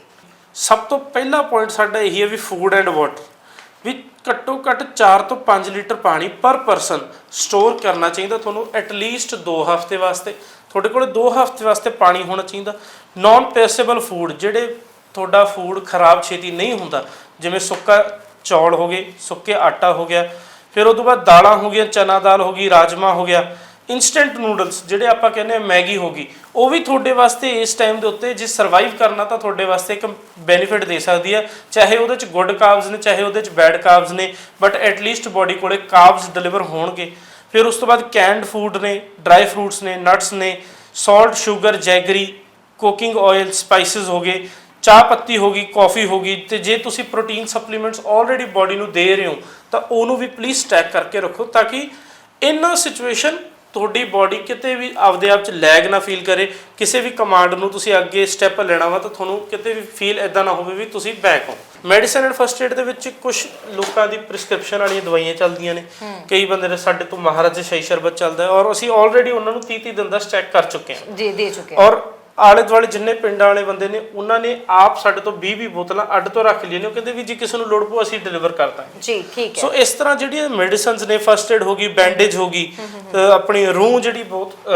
ਸਭ ਤੋਂ ਪਹਿਲਾ ਪੁਆਇੰਟ ਸਾਡਾ ਇਹੀ ਹੈ ਵੀ ਫੂਡ ਐਂਡ ਵਾਟਰ ਵੀ ਘੱਟੋ ਘੱਟ 4 ਤੋਂ 5 ਲੀਟਰ ਪਾਣੀ ਪਰ ਪਰਸਨ ਸਟੋਰ ਕਰਨਾ ਚਾਹੀਦਾ। ਤੁਹਾਨੂੰ ਐਟ ਲੀਸਟ 2 ਹਫ਼ਤੇ ਵਾਸਤੇ, ਤੁਹਾਡੇ ਕੋਲ 2 ਹਫ਼ਤੇ ਵਾਸਤੇ ਪਾਣੀ ਹੋਣਾ ਚਾਹੀਦਾ। ਨਾਨ ਪੈਸੇਬਲ ਫੂਡ ਜਿਹੜੇ ਤੁਹਾਡਾ ਫੂਡ ਖਰਾਬ ਛੇਤੀ ਨਹੀਂ ਹੁੰਦਾ, ਜਿਵੇਂ ਸੁੱਕਾ ਚੌਲ ਹੋ ਗਏ, ਸੁੱਕੇ ਆਟਾ ਹੋ ਗਿਆ, ਫਿਰ ਉਹ ਤੋਂ ਬਾਅਦ ਦਾਲਾਂ ਹੋ ਗਈਆਂ, ਚਨਾ ਦਾਲ ਹੋ ਗਈ ਰਾਜਮਾ ਹੋ ਗਿਆ ਇਨਸਟੈਂਟ ਨੂਡਲਸ ਜਿਹੜੇ ਆਪਾਂ ਕਹਿੰਦੇ ਆ ਮੈਗੀ ਹੋ ਗਈ, ਉਹ ਵੀ ਤੁਹਾਡੇ ਵਾਸਤੇ ਇਸ ਟਾਈਮ ਦੇ ਉੱਤੇ ਜੇ ਸਰਵਾਈਵ ਕਰਨਾ ਤਾਂ ਤੁਹਾਡੇ ਵਾਸਤੇ ਇੱਕ ਬੈਨੀਫਿਟ ਦੇ ਸਕਦੀ ਹੈ ਚਾਹੇ ਉਹਦੇ ਚ ਗੁੱਡ ਕਾਰਬਸ ਨੇ, ਚਾਹੇ ਉਹਦੇ ਚ ਬੈਡ ਕਾਰਬਸ ਨੇ ਬਟ ਐਟ ਲੀਸਟ ਬਾਡੀ ਕੋਲੇ ਕਾਰਬਸ ਡਿਲੀਵਰ ਹੋਣਗੇ। ਫਿਰ ਉਸ ਤੋਂ ਬਾਅਦ ਕੈਂਡ ਫੂਡ ਨੇ ਡਰਾਈ ਫਰੂਟਸ ਨੇ ਨਟਸ ਨੇ salt sugar jaggery cooking oil spices ਹੋ ਗਏ, ਚਾਹ ਪੱਤੀ ਹੋ ਗਈ ਕਾਫੀ ਹੋ ਗਈ, ਤੇ ਜੇ ਤੁਸੀਂ ਪ੍ਰੋਟੀਨ ਸਪਲੀਮੈਂਟਸ ਆਲਰੇਡੀ ਬਾਡੀ ਨੂੰ ਦੇ ਰਹੇ ਹੋ, ਤਾਂ ਉਹਨੂੰ ਵੀ ਪਲੀਜ਼ ਟੈਕ ਕਰਕੇ ਰੱਖੋ ਤਾਂ ਕਿ ਇਨ ਸਿਚੁਏਸ਼ਨ ਤੁਹਾਡੀ ਬਾਡੀ ਕਿਤੇ ਵੀ ਆਪਦੇ ਆਪ ਚ ਲੈਗ ਨਾ ਫੀਲ ਕਰੇ ਕਿਸੇ ਵੀ ਕਮਾਂਡ ਨੂੰ ਤੁਸੀਂ ਅੱਗੇ ਸਟੈਪ ਲੈਣਾ ਵਾ ਤਾਂ ਤੁਹਾਨੂੰ ਕਿਤੇ ਵੀ ਫੀਲ ਐਦਾਂ ਨਾ ਹੋਵੇ ਵੀ ਤੁਸੀਂ ਬੈਕ ਹੋ। ਮੈਡੀਸਨ ਐਂਡ ਫਸਟ ਏਡ ਦੇ ਵਿੱਚ ਕੁਝ ਲੋਕਾਂ ਦੀ ਪ੍ਰਿਸਕ੍ਰਿਪਸ਼ਨ ਵਾਲੀਆਂ ਦਵਾਈਆਂ ਚੱਲਦੀਆਂ ਨੇ। ਕਈ ਬੰਦੇ ਦੇ ਸਾਡੇ ਤੋਂ ਮਹਾਰਾਜ ਸ਼ਾਹੀ ਸ਼ਰਬਤ ਚੱਲਦਾ ਹੈ ਔਰ ਅਸੀਂ ਆਲਰੇਡੀ ਉਹਨਾਂ ਨੂੰ 30 30 ਦਿਨ ਦਾ ਸਟੈਕ ਕਰ ਚੁੱਕੇ ਹਾਂ। ਜੀ ਦੇ ਚੁੱਕੇ ਔਰ ਆਲੇ ਦੁਆਲੇ ਜਿੰਨੇ ਪਿੰਡਾਂ ਵਾਲੇ ਬੰਦੇ ਨੇ ਉਹਨਾਂ ਨੇ ਆਪ ਸਾਡੇ ਤੋਂ 20 20 ਬੋਤਲਾਂ ਅੱਡ ਤੋਂ ਰੱਖ ਲਈਆਂ ਨੇ। ਉਹ ਕਹਿੰਦੇ ਵੀ ਜੇ ਕਿਸੇ ਨੂੰ ਲੋੜ ਪਊ ਅਸੀਂ ਡਿਲੀਵਰ ਕਰ ਦਾਂਗੇ। ਜੀ ਠੀਕ ਹੈ। ਸੋ ਇਸ ਤਰ੍ਹਾਂ ਜਿਹੜੀਆਂ ਮੈਡੀਸਿਨਸ ਨੇ ਫਸਟ ਏਡ ਹੋ ਗਈ ਬੈਂਡੇਜ ਹੋ ਗਈ ਆਪਣੀ ਰੂਹ ਜਿਹੜੀ ਬਹੁਤ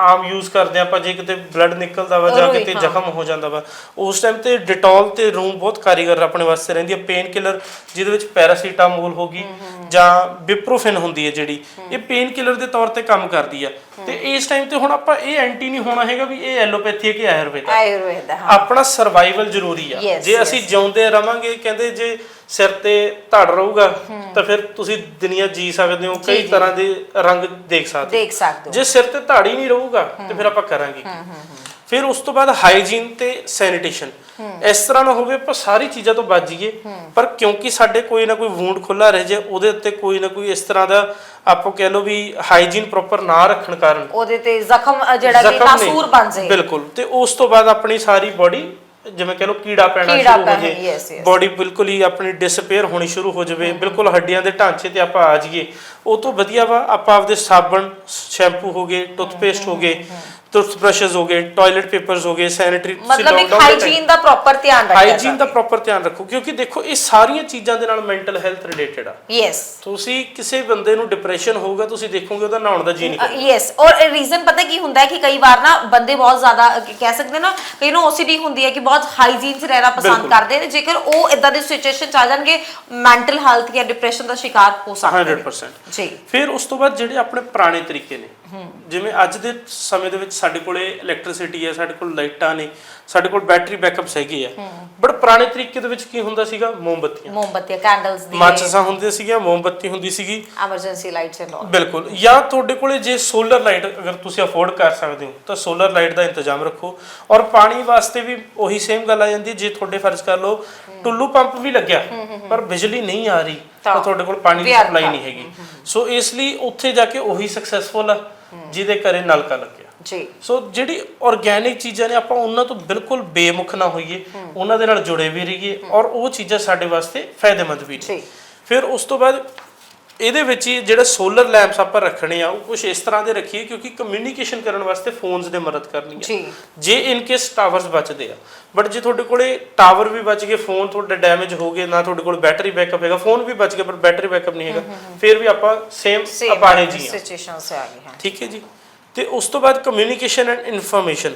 ਆਮ ਯੂਜ਼ ਕਰਦੇ ਆਪਾਂ ਜੇ ਕਿਤੇ ਬਲੱਡ ਨਿਕਲਦਾ ਵਾ ਜਾਂ ਕਿਤੇ। ਜ਼ਖਮ ਹੋ ਜਾਂਦਾ ਵਾ ਉਸ ਟਾਈਮ ਤੇ ਡਿਟੋਲ ਤੇ ਰੂਹ ਬਹੁਤ ਕਾਰੀਗਰ ਆਪਣੇ ਵਾਸਤੇ ਰਹਿੰਦੀ ਹੈ ਪੇਨ ਕਿਲਰ ਜਿਹਦੇ ਵਿੱਚ ਪੈਰਾਸੀਟਾਮੋਲ ਹੋ ਗਈ ਜਾਂ ਬਿਪਰੋਫਿਨ ਹੁੰਦੀ ਹੈ ਜਿਹੜੀ ਇਹ ਪੇਨ ਕਿਲਰ ਦੇ ਤੌਰ ਤੇ ਕੰਮ ਕਰਦੀ ਆ। ਤੇ ਇਸ ਟਾਈਮ ਤੇ ਹੁਣ ਆਪਾਂ ਇਹ ਐਂਟੀ ਨਹੀਂ ਹੋਣਾ ਹੈਗਾ ਵੀ ਇਹ ਐਲੋਪੈਥੀ ਹੈ ਕਿ ਆਯੁਰਵੇਦ ਹੈ ਆਯੁਰਵੇਦ ਹਾਂ। ਆਪਣਾ ਸਰਵਾਈਵਲ ਜ਼ਰੂਰੀ ਆ। Yes, ਜੇ ਅਸੀਂ ਜਿਉਂਦੇ ਰਵਾਂਗੇ ਕਹਿੰਦੇ ਜੇ ਸਿਰ ਤੇ ਧੜ ਰਹੂਗਾ ਤਾਂ ਫਿਰ ਤੁਸੀਂ ਦੁਨੀਆ ਜੀ ਸਕਦੇ ਹੋ ਕਈ ਤਰ੍ਹਾਂ ਦੇ ਰੰਗ ਦੇਖ ਸਕਦੇ ਹੋ। ਦੇਖ ਸਕਦੇ ਹੋ। ਜੇ ਸਿਰ ਤੇ ਧੜ ਹੀ ਨਹੀਂ ਰਹੂਗਾ ਤੇ ਫਿਰ ਆਪਾਂ ਕਰਾਂਗੇ ਕੀ? ਫਿਰ ਉਸ ਤੋਂ ਬਾਅਦ ਹਾਈਜੀਨ ਤੇ ਸੈਨੀਟੇਸ਼ਨ ਇਸ ਤਰ੍ਹਾਂ ਨਾ ਹੋਵੇ ਆਪਾਂ ਸਾਰੀ ਚੀਜ਼ਾਂ ਤੋਂ ਬਚ ਜਾਈਏ। ਪਰ ਕਿਉਂਕਿ ਸਾਡੇ ਕੋਈ ਨਾ ਕੋਈ ਵੂੰਡ ਖੁੱਲਾ ਰਹਿ ਜਾਏ ਉਹਦੇ ਉੱਤੇ ਕੋਈ ਨਾ ਕੋਈ ਇਸ ਤਰ੍ਹਾਂ ਦਾ ਆਪੋ ਕਹਿ ਲਓ ਵੀ ਹਾਈਜੀਨ ਪ੍ਰੋਪਰ ਨਾ ਰੱਖਣ ਕਾਰਨ ਉਹਦੇ ਤੇ ਜ਼ਖਮ ਜਿਹੜਾ ਕਿ ਨਾਸੂਰ ਬਣ ਜਾਏ। ਬਿਲਕੁਲ। ਤੇ ਉਸ ਤੋਂ ਬਾਅਦ ਆਪਣੀ ਸਾਰੀ ਬਾਡੀ ਜਿਵੇਂ ਕਹ ਕੀੜਾ ਪੈਣਾ ਸ਼ੁਰੂ ਹੋ ਜੇ. ਬਾਡੀ ਬਿਲਕੁਲ ਹੀ ਆਪਣੀ ਡਿਸਪੇਅਰ ਹੋਣੀ ਸ਼ੁਰੂ ਹੋ ਜਾਵੇ। ਬਿਲਕੁਲ ਹੱਡੀਆਂ ਦੇ ਢਾਂਚੇ ਤੇ ਆਪਾਂ ਆ ਜਾਈਏ। ਉਹ ਤੋਂ ਵਧੀਆ ਵਾ ਆਪਾਂ ਆਪਦੇ ਸਾਬਣ ਸ਼ੈਂਪੂ ਹੋ ਗਏ ਟੁੱਥਪੇਸਟ ਹੋ ਗਏ। ਟੁੱਥਬ੍ਰਸ਼ਸ ਹੋ ਗਏ ਟਾਇਲਟ ਪੇਪਰਸ ਹੋ ਗਏ ਸੈਨੀਟਰੀ ਮਤਲਬ ਇੱਕ ਹਾਈਜੀਨ ਦਾ ਪ੍ਰੋਪਰ ਧਿਆਨ ਰੱਖਿਆ ਹਾਈਜੀਨ ਦਾ ਪ੍ਰੋਪਰ ਧਿਆਨ ਰੱਖੋ ਕਿਉਂਕਿ ਦੇਖੋ ਇਹ ਸਾਰੀਆਂ ਚੀਜ਼ਾਂ ਦੇ ਨਾਲ ਮੈਂਟਲ ਹੈਲਥ ਰਿਲੇਟਡ ਆ। ਯੈਸ ਤੁਸੀਂ ਕਿਸੇ ਬੰਦੇ ਨੂੰ ਡਿਪਰੈਸ਼ਨ ਹੋਊਗਾ ਤੁਸੀਂ ਦੇਖੋਗੇ ਉਹਦਾ ਨਹਾਉਣ ਦਾ ਜੀ ਨਹੀਂ ਕਰਦਾ। ਯੈਸ ਔਰ ਰੀਜ਼ਨ ਪਤਾ ਕੀ ਹੁੰਦਾ ਹੈ ਕਿ ਕਈ ਵਾਰ ਨਾ ਬੰਦੇ ਬਹੁਤ ਜ਼ਿਆਦਾ ਕਹਿ ਸਕਦੇ ਨਾ ਕਈ ਨੂੰ OCD ਹੁੰਦੀ ਹੈ ਕਿ ਬਹੁਤ ਹਾਈਜੀਨ 'ਚ ਰਹਿਣਾ ਪਸੰਦ। ਕਰਦੇ ਨੇ ਜੇਕਰ ਉਹ ਇਦਾਂ ਦੀ ਸਿਚੁਏਸ਼ਨ ਚ ਆ ਜਾਣਗੇ ਮੈਂਟਲ ਹੈਲਥ ਜਾਂ ਡਿਪਰੈਸ਼ਨ ਦਾ ਸ਼ਿਕਾਰ ਹੋ ਸਕਦੇ ਨੇ। 100% ਜੀ। ਫਿਰ ਉਸ ਤੋਂ ਬਾਅਦ ਜਿਹੜੇ ਆਪਣੇ ਪੁਰਾਣੇ ਤਰੀਕੇ ਨੇ ਜਿਵੇਂ ਅੱਜ ਦੇ ਸਮੇਂ ਦੇ ਵਿੱਚ ਸਾਡੇ ਕੋਲੇ ਇਲੈਕਟ੍ਰਿਸਿਟੀ ਹੈ ਸਾਡੇ ਕੋਲ ਲਾਈਟਾਂ ਨੇ ਸਾਡੇ ਕੋਲ ਬੈਟਰੀ ਬੈਕਅਪਸ ਹੈਗੇ ਆ। ਬਟ ਪੁਰਾਣੇ ਤਰੀਕੇ ਦੇ ਵਿੱਚ ਕੀ ਹੁੰਦਾ ਸੀਗਾ? ਮੋਮਬੱਤੀਆਂ। ਮੋਮਬੱਤੀਆਂ ਕੈਂਡਲਸ ਦੀ। ਮਾਚਸਾਂ ਹੁੰਦੀਆਂ ਸੀਗੀਆਂ ਮੋਮਬੱਤੀ ਹੁੰਦੀ ਸੀਗੀ। ਐਮਰਜੈਂਸੀ ਲਾਈਟਸ ਐਂਡ ਆਲ ਬਿਲਕੁਲ। ਜਾਂ ਤੁਹਾਡੇ ਕੋਲੇ ਜੇ ਸੋਲਰ ਲਾਈਟ ਅਗਰ ਤੁਸੀਂ ਅਫੋਰਡ ਕਰ ਸਕਦੇ ਹੋ ਤਾਂ ਸੋਲਰ ਲਾਈਟ ਦਾ ਇੰਤਜ਼ਾਮ ਰੱਖੋ। ਔਰ ਪਾਣੀ ਵਾਸਤੇ ਵੀ ਉਹੀ ਸੇਮ ਗੱਲ ਆ ਜਾਂਦੀ ਜੇ ਤੁਹਾਡੇ ਫਰਜ਼ ਕਰ ਲਓ ਟੁੱਲੂ ਪੰਪ ਵੀ ਲੱਗਿਆ ਪਰ ਬਿਜਲੀ ਨਹੀਂ ਆ ਰਹੀ ਤਾਂ ਤੁਹਾਡੇ ਕੋਲ ਪਾਣੀ ਦੀ ਸਪਲਾਈ। ਨਹੀਂ ਹੈਗੀ। ਸੋ ਇਸ ਲਈ ਉੱਥੇ ਜਾ ਕੇ ਉਹੀ ਸਕਸੈਸਫੁਲ ਆ। ਜਿਹਦੇ ਘਰੇ ਨਲਕਾ ਲੱਗਿਆ। ਜੀ। ਸੋ ਜਿਹੜੀ ਆਰਗੇਨਿਕ ਚੀਜ਼ਾਂ ਨੇ ਆਪਾਂ ਉਹਨਾਂ ਤੋਂ ਬਿਲਕੁਲ ਬੇਮੁਖ ਨਾ ਹੋਈਏ। ਉਹਨਾਂ ਦੇ ਨਾਲ ਜੁੜੇ ਵੀ ਰਹੀਏ ਔਰ ਉਹ ਚੀਜ਼ਾਂ ਸਾਡੇ ਵਾਸਤੇ ਫਾਇਦੇਮੰਦ ਵੀ ਨੇ। ਜੀ। ਫਿਰ ਉਸ ਤੋਂ ਬਾਅਦ ਇਹਦੇ ਵਿੱਚ ਹੀ ਜਿਹੜਾ ਸੋਲਰ ਲੈਂਪਸ ਆਪਾਂ ਰੱਖਣੇ ਆ ਉਹ ਕੁਝ ਇਸ ਤਰ੍ਹਾਂ ਦੇ ਰੱਖੀਏ ਕਿਉਂਕਿ ਕਮਿਊਨੀਕੇਸ਼ਨ ਕਰਨ ਵਾਸਤੇ ਫੋਨਸ ਦੇ ਮਦਦ ਕਰਨੀ ਆ। ਜੀ। ਜੇ ਇਨ ਕੇਸ ਟਾਵਰਸ ਬਚਦੇ ਆ ਬਟ ਜੇ ਤੁਹਾਡੇ ਕੋਲੇ ਟਾਵਰ ਵੀ ਬਚ ਗਏ ਫੋਨ ਤੁਹਾਡੇ ਡੈਮੇਜ ਹੋ ਗਏ ਨਾ ਤੁਹਾਡੇ ਕੋਲ ਬੈਟਰੀ ਬੈਕਅਪ ਹੈਗਾ ਫੋਨ ਵੀ ਬਚ ਗਿਆ ਪਰ ਬੈਟਰੀ ਬੈਕਅਪ ਨਹੀਂ ਹੈਗਾ ਫਿਰ ਵੀ ਆਪਾਂ ਸੇਮ ਅਪਾਹੇ ਜੀ ਆ ਸਿਚੁਏਸ਼ਨ ਸੇ ਆ। ਗਏ ਹਾਂ। ਠੀਕ ਹੈ ਜੀ? ਤੇ ਉਸ ਤੋਂ ਬਾਅਦ communication and information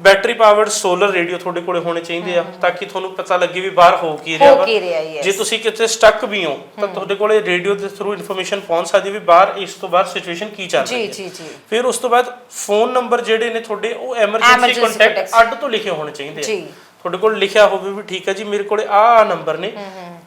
battery powered solar radio ਤੁਹਾਡੇ ਕੋਲੇ ਹੋਣੇ ਚਾਹੀਦੇ ਆ ਤਾਂ ਕਿ ਤੁਹਾਨੂੰ ਪਤਾ ਲੱਗੇ ਵੀ ਬਾਹਰ ਹੋ ਕੀ ਰਿਹਾ ਹੋ ਵਾ। ਕੀ ਰਿਹਾ, yes. ਜੇ ਤੁਸੀਂ ਕਿਤੇ ਸਟਕ ਵੀ ਹੋ ਤਾਂ ਤੁਹਾਡੇ ਕੋਲੇ ਰੇਡੀਓ ਦੇ ਥਰੂ ਇਨਫੋਰਮੇਸ਼ਨ ਪਹੁੰਚ ਸਕਦੀ ਵੀ ਬਾਹਰ ਇਸ ਤੋਂ ਬਾਅਦ ਸਿਚੁਏਸ਼ਨ ਕੀ ਚੱਲ ਰਹੀ ਹੈ। ਜੀ ਜੀ। ਫਿਰ ਉਸ ਤੋਂ ਬਾਅਦ ਫੋਨ ਨੰਬਰ ਜਿਹੜੇ ਨੇ ਤੁਹਾਡੇ ਉਹ ਐਮਰਜੈਂਸੀ Emergency ਕੰਟੈਕਟ contacts। ਅੱਡ ਤੋਂ ਲਿਖੇ ਹੋਣੇ ਚਾਹੀਦੇ ਆ। ਜੀ। ਤੁਹਾਡੇ ਕੋਲ ਲਿਖਿਆ ਹੋਵੇ ਵੀ ਠੀਕ ਹੈ ਜੀ ਮੇਰੇ ਕੋਲੇ ਆਹ ਨੰਬਰ ਨੇ।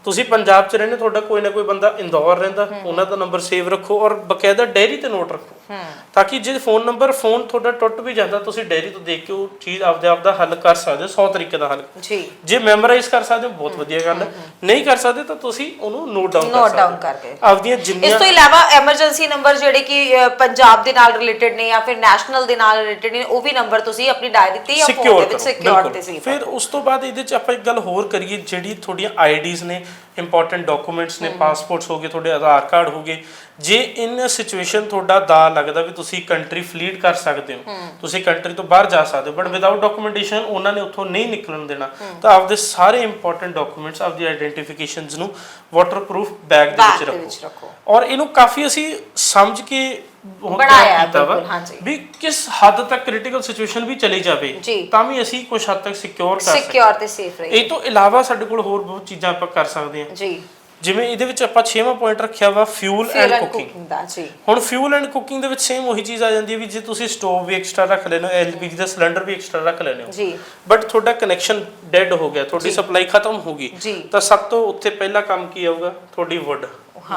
ਤੁਸੀਂ ਪੰਜਾਬ 'ਚ ਰਹਿੰਦੇ ਤੁਹਾਡਾ ਕੋਈ ਨਾ ਕੋਈ ਬੰਦਾ ਇੰਦੌਰ ਰਹਿੰਦਾ ਉਹਨਾਂ ਦਾ ਨੰਬਰ ਸੇਵ ਰੱਖੋ ਔਰ ਬਕਾਇਦਾ ਡਾਇਰੀ ਤੇ ਨੋਟ ਰੱਖੋ। ਤਾਂ ਕਿ ਜੇ ਫੋਨ ਨੰਬਰ ਫੋਨ ਤੁਹਾਡਾ ਟੁੱਟ ਵੀ ਜਾਂਦਾ ਤੁਸੀਂ ਡਾਇਰੀ ਤੋਂ ਦੇਖ ਕੇ ਉਹ ਚੀਜ਼ ਆਪਦੇ ਆਪ ਦਾ ਹੱਲ ਕਰ ਸਕਦੇ ਹੋ 100 ਤਰੀਕੇ ਦਾ ਹੱਲ ਜੀ। ਜੇ ਮੈਮੋਰਾਈਜ਼ ਕਰ ਸਕਦੇ ਹੋ ਬਹੁਤ ਵਧੀਆ ਗੱਲ ਹੈ। ਨਹੀਂ ਕਰ ਸਕਦੇ ਤਾਂ ਤੁਸੀਂ ਉਹਨੂੰ ਨੋਟ ਡਾਊਨ ਕਰ ਨੋਟ ਸਕਦੇ ਡਾਊਨ ਕਰਕੇ। ਆਪਦੀਆਂ ਇਸ ਜਿੰਨੀਆਂ ਤੋਂ ਇਲਾਵਾ ਐਮਰਜੈਂਸੀ ਨੰਬਰ ਜਿਹੜੇ ਕਿ ਪੰਜਾਬ ਦੇ ਨਾਲ ਰਿਲੇਟਡ ਨੇ ਜਾਂ ਫਿਰ ਨੈਸ਼ਨਲ ਦੇ ਨਾਲ ਰਿਲੇਟਡ ਨੇ ਉਹ ਵੀ ਨੰਬਰ ਤੁਸੀਂ ਆਪਣੀ ਡਾਇਰੀ ਤੇ ਜਾਂ ਫੋਨ ਦੇ ਵਿੱਚ ਸਿਕਿਉਰ ਤੇ ਸੀ ਫਿਰ ਉਸ ਤੋਂ ਬਾਅਦ ਇਹਦੇ ਚ ਆਪਾਂ ਇੱਕ ਗੱਲ ਹੋਰ ਕਰੀਏ ਜਿਹੜੀ ਤੁਹਾਡੀਆਂ ਆਈਡੀਜ਼ ਨੇ ਇੰਪੋਰਟੈਂਟ ਡਾਕੂਮੈਂਟਸ ਨੇ ਪਾਸਪੋਰਟਸ ਹੋ ਗਏ ਤੁਹਾਡੇ ਆਧਾਰ ਕਾਰਡ ਹੋ ਗਏ। ਜੇ ਇਨ ਸਿਚੁਏਸ਼ਨ ਤੁਹਾਡਾ ਦਾ ਲੱਗਦਾ ਵੀ ਤੁਸੀਂ ਕੰਟਰੀ ਫਲੀਟ ਕਰ ਸਕਦੇ ਹੋ ਤੁਸੀਂ ਕੰਟਰੀ ਤੋਂ ਬਾਹਰ ਜਾ ਸਕਦੇ ਹੋ ਬਟ ਵਿਦਆਊਟ ਡਾਕੂਮੈਂਟੇਸ਼ਨ ਉਹਨਾਂ ਨੇ ਉੱਥੋਂ ਨਹੀਂ ਨਿਕਲਣ ਦੇਣਾ। ਤਾਂ ਆਪਦੇ ਸਾਰੇ ਇੰਪੋਰਟੈਂਟ ਡਾਕੂਮੈਂਟਸ ਆਪਦੀ ਆਈਡੈਂਟੀਫਿਕੇਸ਼ਨਸ ਨੂੰ ਵਾਟਰਪ੍ਰੂਫ ਬੈਗ ਦੇ ਵਿੱਚ ਰੱਖੋ। ਔਰ ਇਹਨੂੰ ਕਾਫੀ ਅਸੀਂ ਸਮਝ ਕੇ ਤਿਆਰ ਬਣਾਇਆ ਹੈ ਕੀਤਾ ਵਾ ਬਿਲਕੁਲ, ਹਾਂਜੀ। ਵੀ ਕਿਸ ਹੱਦ ਤੱਕ ਕ੍ਰਿਟੀਕਲ ਸਿਚੁਏਸ਼ਨ ਵੀ ਚਲੀ ਜਾਵੇ ਜੀ। ਤਾਂ ਵੀ ਅਸੀਂ ਕੁਝ ਹੱਦ ਤੱਕ ਸਿਕਿਉਰ ਕਰ ਸਕਦੇ ਸਿਕਿਉਰ ਤੇ ਸੇਫ ਰਹੀ ਇਹ ਤੋਂ ਇਲਾਵਾ ਸਾਡੇ ਕੋਲ ਹੋਰ ਬਹੁਤ ਚੀਜ਼ਾਂ ਆਪਾਂ ਕਰ ਸਕਦੇ ਹਾਂ ਜੀ ਜਿਵੇਂ ਇਹਦੇ ਵਿੱਚ ਆਪਾਂ 6ਵਾਂ ਪੁਆਇੰਟ ਰੱਖਿਆ ਵਾ ਫਿਊਲ ਐਂਡ ਕੁਕਿੰਗ ਦਾ ਜੀ। ਹੁਣ ਫਿਊਲ ਐਂਡ ਕੁਕਿੰਗ ਦੇ ਵਿੱਚ ਸੇਮ ਉਹੀ ਚੀਜ਼ ਆ ਜਾਂਦੀ ਹੈ ਵੀ ਜੇ ਤੁਸੀਂ ਸਟੋਵ ਵੀ ਐਕਸਟਰਾ ਰੱਖ ਲੈਣੇ ਹੋ ਐਲਪੀਜੀ ਦਾ ਸਿਲੰਡਰ ਵੀ ਐਕਸਟਰਾ ਰੱਖ ਲੈਣੇ ਹੋ। ਜੀ। ਬਟ ਤੁਹਾਡਾ ਕਨੈਕਸ਼ਨ ਡੈਡ ਹੋ ਗਿਆ ਤੁਹਾਡੀ ਸਪਲਾਈ ਖਤਮ ਹੋ ਗਈ। ਤਾਂ ਸਭ ਤੋਂ ਉੱਥੇ ਪਹਿਲਾ ਕੰਮ ਕੀ ਆਊਗਾ? ਤੁਹਾਡੀ ਵੁੱਡ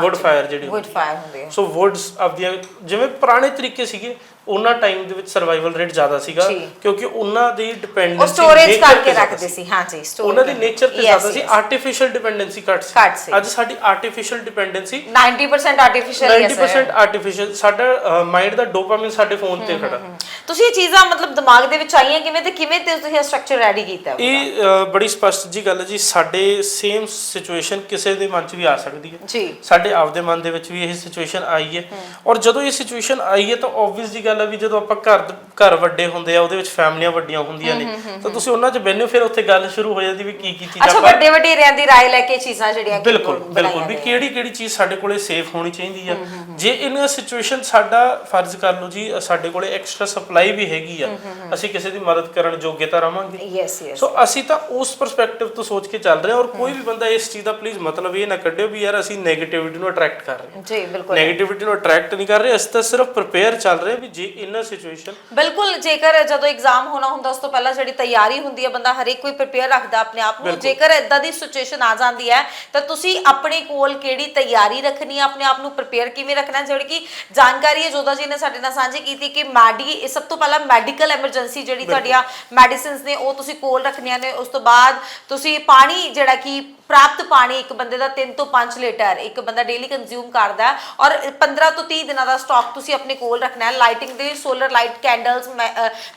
ਵੁੱਡ ਫਾਇਰ ਜਿਹੜੀ ਗੁੱਡ ਫਾਇਰ ਹੁੰਦੇ ਆ ਸੋ ਵੁੱਡਸ ਆਪਦੀਆਂ ਜਿਵੇਂ ਪੁਰਾਣੇ ਤਰੀਕੇ ਸੀਗੇ ਉਹਨਾਂ ਟਾਈਮ ਦੇ ਵਿੱਚ ਸਰਵਾਈਵਲ ਰੇਟ ਜ਼ਿਆਦਾ ਸੀਗਾ। ਕਿਉਂਕਿ ਉਹਨਾਂ ਦੀ ਉਹ ਡਿਪੈਂਡੈਂਸੀ ਸਟੋਰੇਜ ਕਰਕੇ ਰੱਖਦੇ ਸੀ ਹਾਂ ਜੀ storage ਉਹਨਾਂ ਦੀ। ਨੇਚਰ ਤੇ ਜ਼ਿਆਦਾ ਸੀ. ਆਰਟੀਫੀਸ਼ੀਅਲ ਡਿਪੈਂਡੈਂਸੀ ਘੱਟ ਸੀ। ਅੱਜ ਸਾਡੀ ਆਰਟੀਫੀਸ਼ੀਅਲ ਡਿਪੈਂਡੈਂਸੀ 90% ਆਰਟੀਫੀਸ਼ੀਅਲ ਹੀ ਹੈ sir। 90% ਆਰਟੀਫੀਸ਼ੀਅਲ ਸਾਡਾ ਮਾਈਂਡ ਦਾ ਡੋਪਾਮਾਈਨ ਸਾਡੇ ਫੋਨ ਤੇ ਖੜਾ ਤੁਸੀਂ ਇਹ ਚੀਜ਼ਾਂ ਮਤਲਬ ਦਿਮਾਗ ਦੇ ਵਿੱਚ ਆਈਆਂ ਕਿਵੇਂ ਤੇ ਕਿਵੇਂ ਤੇ ਤੁਸੀਂ ਇਹ ਸਟਰਕਚਰ ਰੈਡੀ ਕੀਤਾ? ਇਹ ਅ, ਬੜੀ ਸਪਸ਼ਟ ਜੀ ਗੱਲ ਹੈ ਜੀ। ਸਾਡੇ ਸੇਮ ਸਿਚੁਏਸ਼ਨ ਕਿਸੇ ਦੇ ਮਨ 'ਚ ਵੀ ਆ ਸਕਦੀ ਹੈ। ਜੀ। ਸਾਡੇ ਆਪਦੇ ਮਨ ਦੇ ਵਿੱਚ ਵੀ ਇਹ ਸਿਚੁਏਸ਼ਨ ਆਈ ਹੈ। ਔਰ ਜਦੋਂ ਇਹ ਸਿਚੁਏਸ਼ਨ ਆਈ ਹੈ ਤਾਂ ਆਬਵੀਅਸ ਜੀ ਗੱਲ ਹੈ ਵੀ ਜਦੋਂ ਆਪਾਂ ਘਰ ਘਰ ਵੱਡੇ ਹੁੰਦੇ ਆ ਉਹਦੇ ਵਿੱਚ ਫੈਮਲੀਆਂ ਵੱਡੀਆਂ ਹੁੰਦੀਆਂ ਨੇ। ਤਾਂ ਤੁਸੀਂ ਉਹਨਾਂ 'ਚ ਹੋ ਫਿਰ ਉੱਥੇ ਗੱਲ ਸ਼ੁਰੂ ਹੋ ਜਾਂਦੀ ਵੀ ਕੀ ਕੀ ਚੀਜ਼ਾਂ ਅੱਛਾ ਆਪਾਂ ਵੱਡੇ ਵਡੇਰਿਆਂ ਦੀ ਰਾਏ ਲੈ ਕੇ ਚੀਜ਼ਾਂ ਜਿਹੜੀਆਂ ਕਿ ਬਿਲਕੁਲ ਬਣਾਈਆਂ ਬਿਲਕੁਲ ਵੀ। ਕਿਹੜੀ ਕਿਹੜੀ ਚੀਜ਼ ਸਾਡੇ ਕੋਲੇ ਸੇਫ ਹੋਣੀ ਚਾਹੀਦੀ ਆ। ਜੇ ਇਨ ਸਿਚੁਏਸ਼ਨ ਸਾਡਾ ਫਰਜ਼ ਕਰ ਲਓ ਜੀ ਸਾਡੇ ਕੋਲੇ ਐਕਸਟਰਾ ਸਪਲਾਈ ਵੀ ਹੈਗੀ ਆ। ਅਸੀਂ ਕਿਸੇ ਦੀ ਮਦਦ ਕਰਨ ਯੋਗਤਾ ਰਵਾਂਗੇ। ਯੈਸ ਯੈਸ ਸੋ ਅਸੀਂ ਤਾਂ ਉਸ ਪਰਸਪੈਕਟਿਵ ਤੋਂ ਸੋਚ ਕੇ ਚੱਲ ਰਹੇ ਹਾਂ ਔਰ ਕੋਈ ਵੀ ਬੰਦਾ ਇਸ ਚੀਜ਼ ਦਾ ਪਲੀਜ਼ ਮਤਲਬ ਇਹ ਨਾ ਕੱਢਿਓ ਵੀ ਯਾਰ ਅਸੀਂ 네ਗੇਟਿਵਿਟੀ ਨੂੰ ਅਟਰੈਕਟ ਕਰ ਰਹੇ ਹਾਂ। ਜੀ ਬਿਲਕੁਲ। 네ਗੇਟਿਵਿਟੀ ਨੂੰ ਅਟਰੈਕਟ ਨਹੀਂ ਕਰ ਰਹੇ ਅਸੀਂ ਤਾਂ ਸਿਰਫ ਪ੍ਰਿਪੇਅਰ ਚੱਲ ਰਹੇ ਵੀ ਜੇ ਇਨ ਸਿਚੁਏਸ਼ਨ ਬਿਲਕੁਲ ਜੇਕਰ ਜਦੋਂ ਐਗਜ਼ਾਮ ਹੋਣਾ ਹੁੰਦਾ ਉਸ ਤੋਂ ਪਹਿਲਾਂ ਜਿਹੜੀ ਤਿਆਰੀ ਹੁੰਦੀ ਹੈ ਬੰਦਾ ਹਰੇਕ ਕੋਈ ਪ੍ਰਿਪੇਅਰ ਰੱਖਦਾ ਆਪਣੇ ਆਪ ਨੂੰ। ਜੇਕਰ ਇਦਾਂ ਦੀ ਸਿਚੁਏਸ਼ਨ ਆ ਜਾਂਦੀ ਹੈ ਤਾਂ ਤੁਸੀਂ ਆਪਣੇ ਕੋਲ ਕਿਹੜੀ ਤਿਆਰੀ ਰੱਖਣੀ ਹੈ ਆਪਣੇ ਆਪ ਨੂੰ ਪ੍ਰਿਪੇਅਰ ਕਿਵੇਂ ਰੱਖਣਾ ਜਿਹੜੀ ਕਿ ਜਾਣਕਾਰੀ ਹੈ ਜੋਦਾ ਜੀ ਨੇ ਸਾਡੇ ਨਾਲ ਸਾਂਝੀ ਕੀਤੀ ਕਿ ਮੈਡੀ ਇਹ ਸਭ ਤੋਂ ਪਹਿਲਾਂ ਮੈਡੀਕਲ ਐਮਰਜੈਂਸੀ ਜਿਹੜੀ ਤੁਹਾਡੀਆਂ ਮੈਡੀਸਿਨਸ ਨੇ ਉਹ ਤੁਸੀਂ ਕੋਲ ਰੱਖਣੀਆਂ ਨੇ। ਉਸ ਤੋਂ ਬਾਅਦ ਤੁਸੀਂ ਪਾਣੀ ਜਿਹੜਾ ਕਿ ਪ੍ਰਾਪਤ ਪਾਣੀ ਇੱਕ ਬੰਦੇ ਦਾ 3 ਤੋਂ 5 ਲੀਟਰ ਇੱਕ ਬੰਦਾ ਡੇਲੀ ਕੰਜ਼ਿਊਮ ਕਰਦਾ ਔਰ 15 ਤੋਂ 30 ਦਿਨਾਂ ਦਾ ਸਟਾਕ ਤੁਸੀਂ ਆਪਣੇ ਕੋਲ ਰੱਖਣਾ ਹੈ। ਲਾਈਟਿੰਗ ਦੇ solar light candles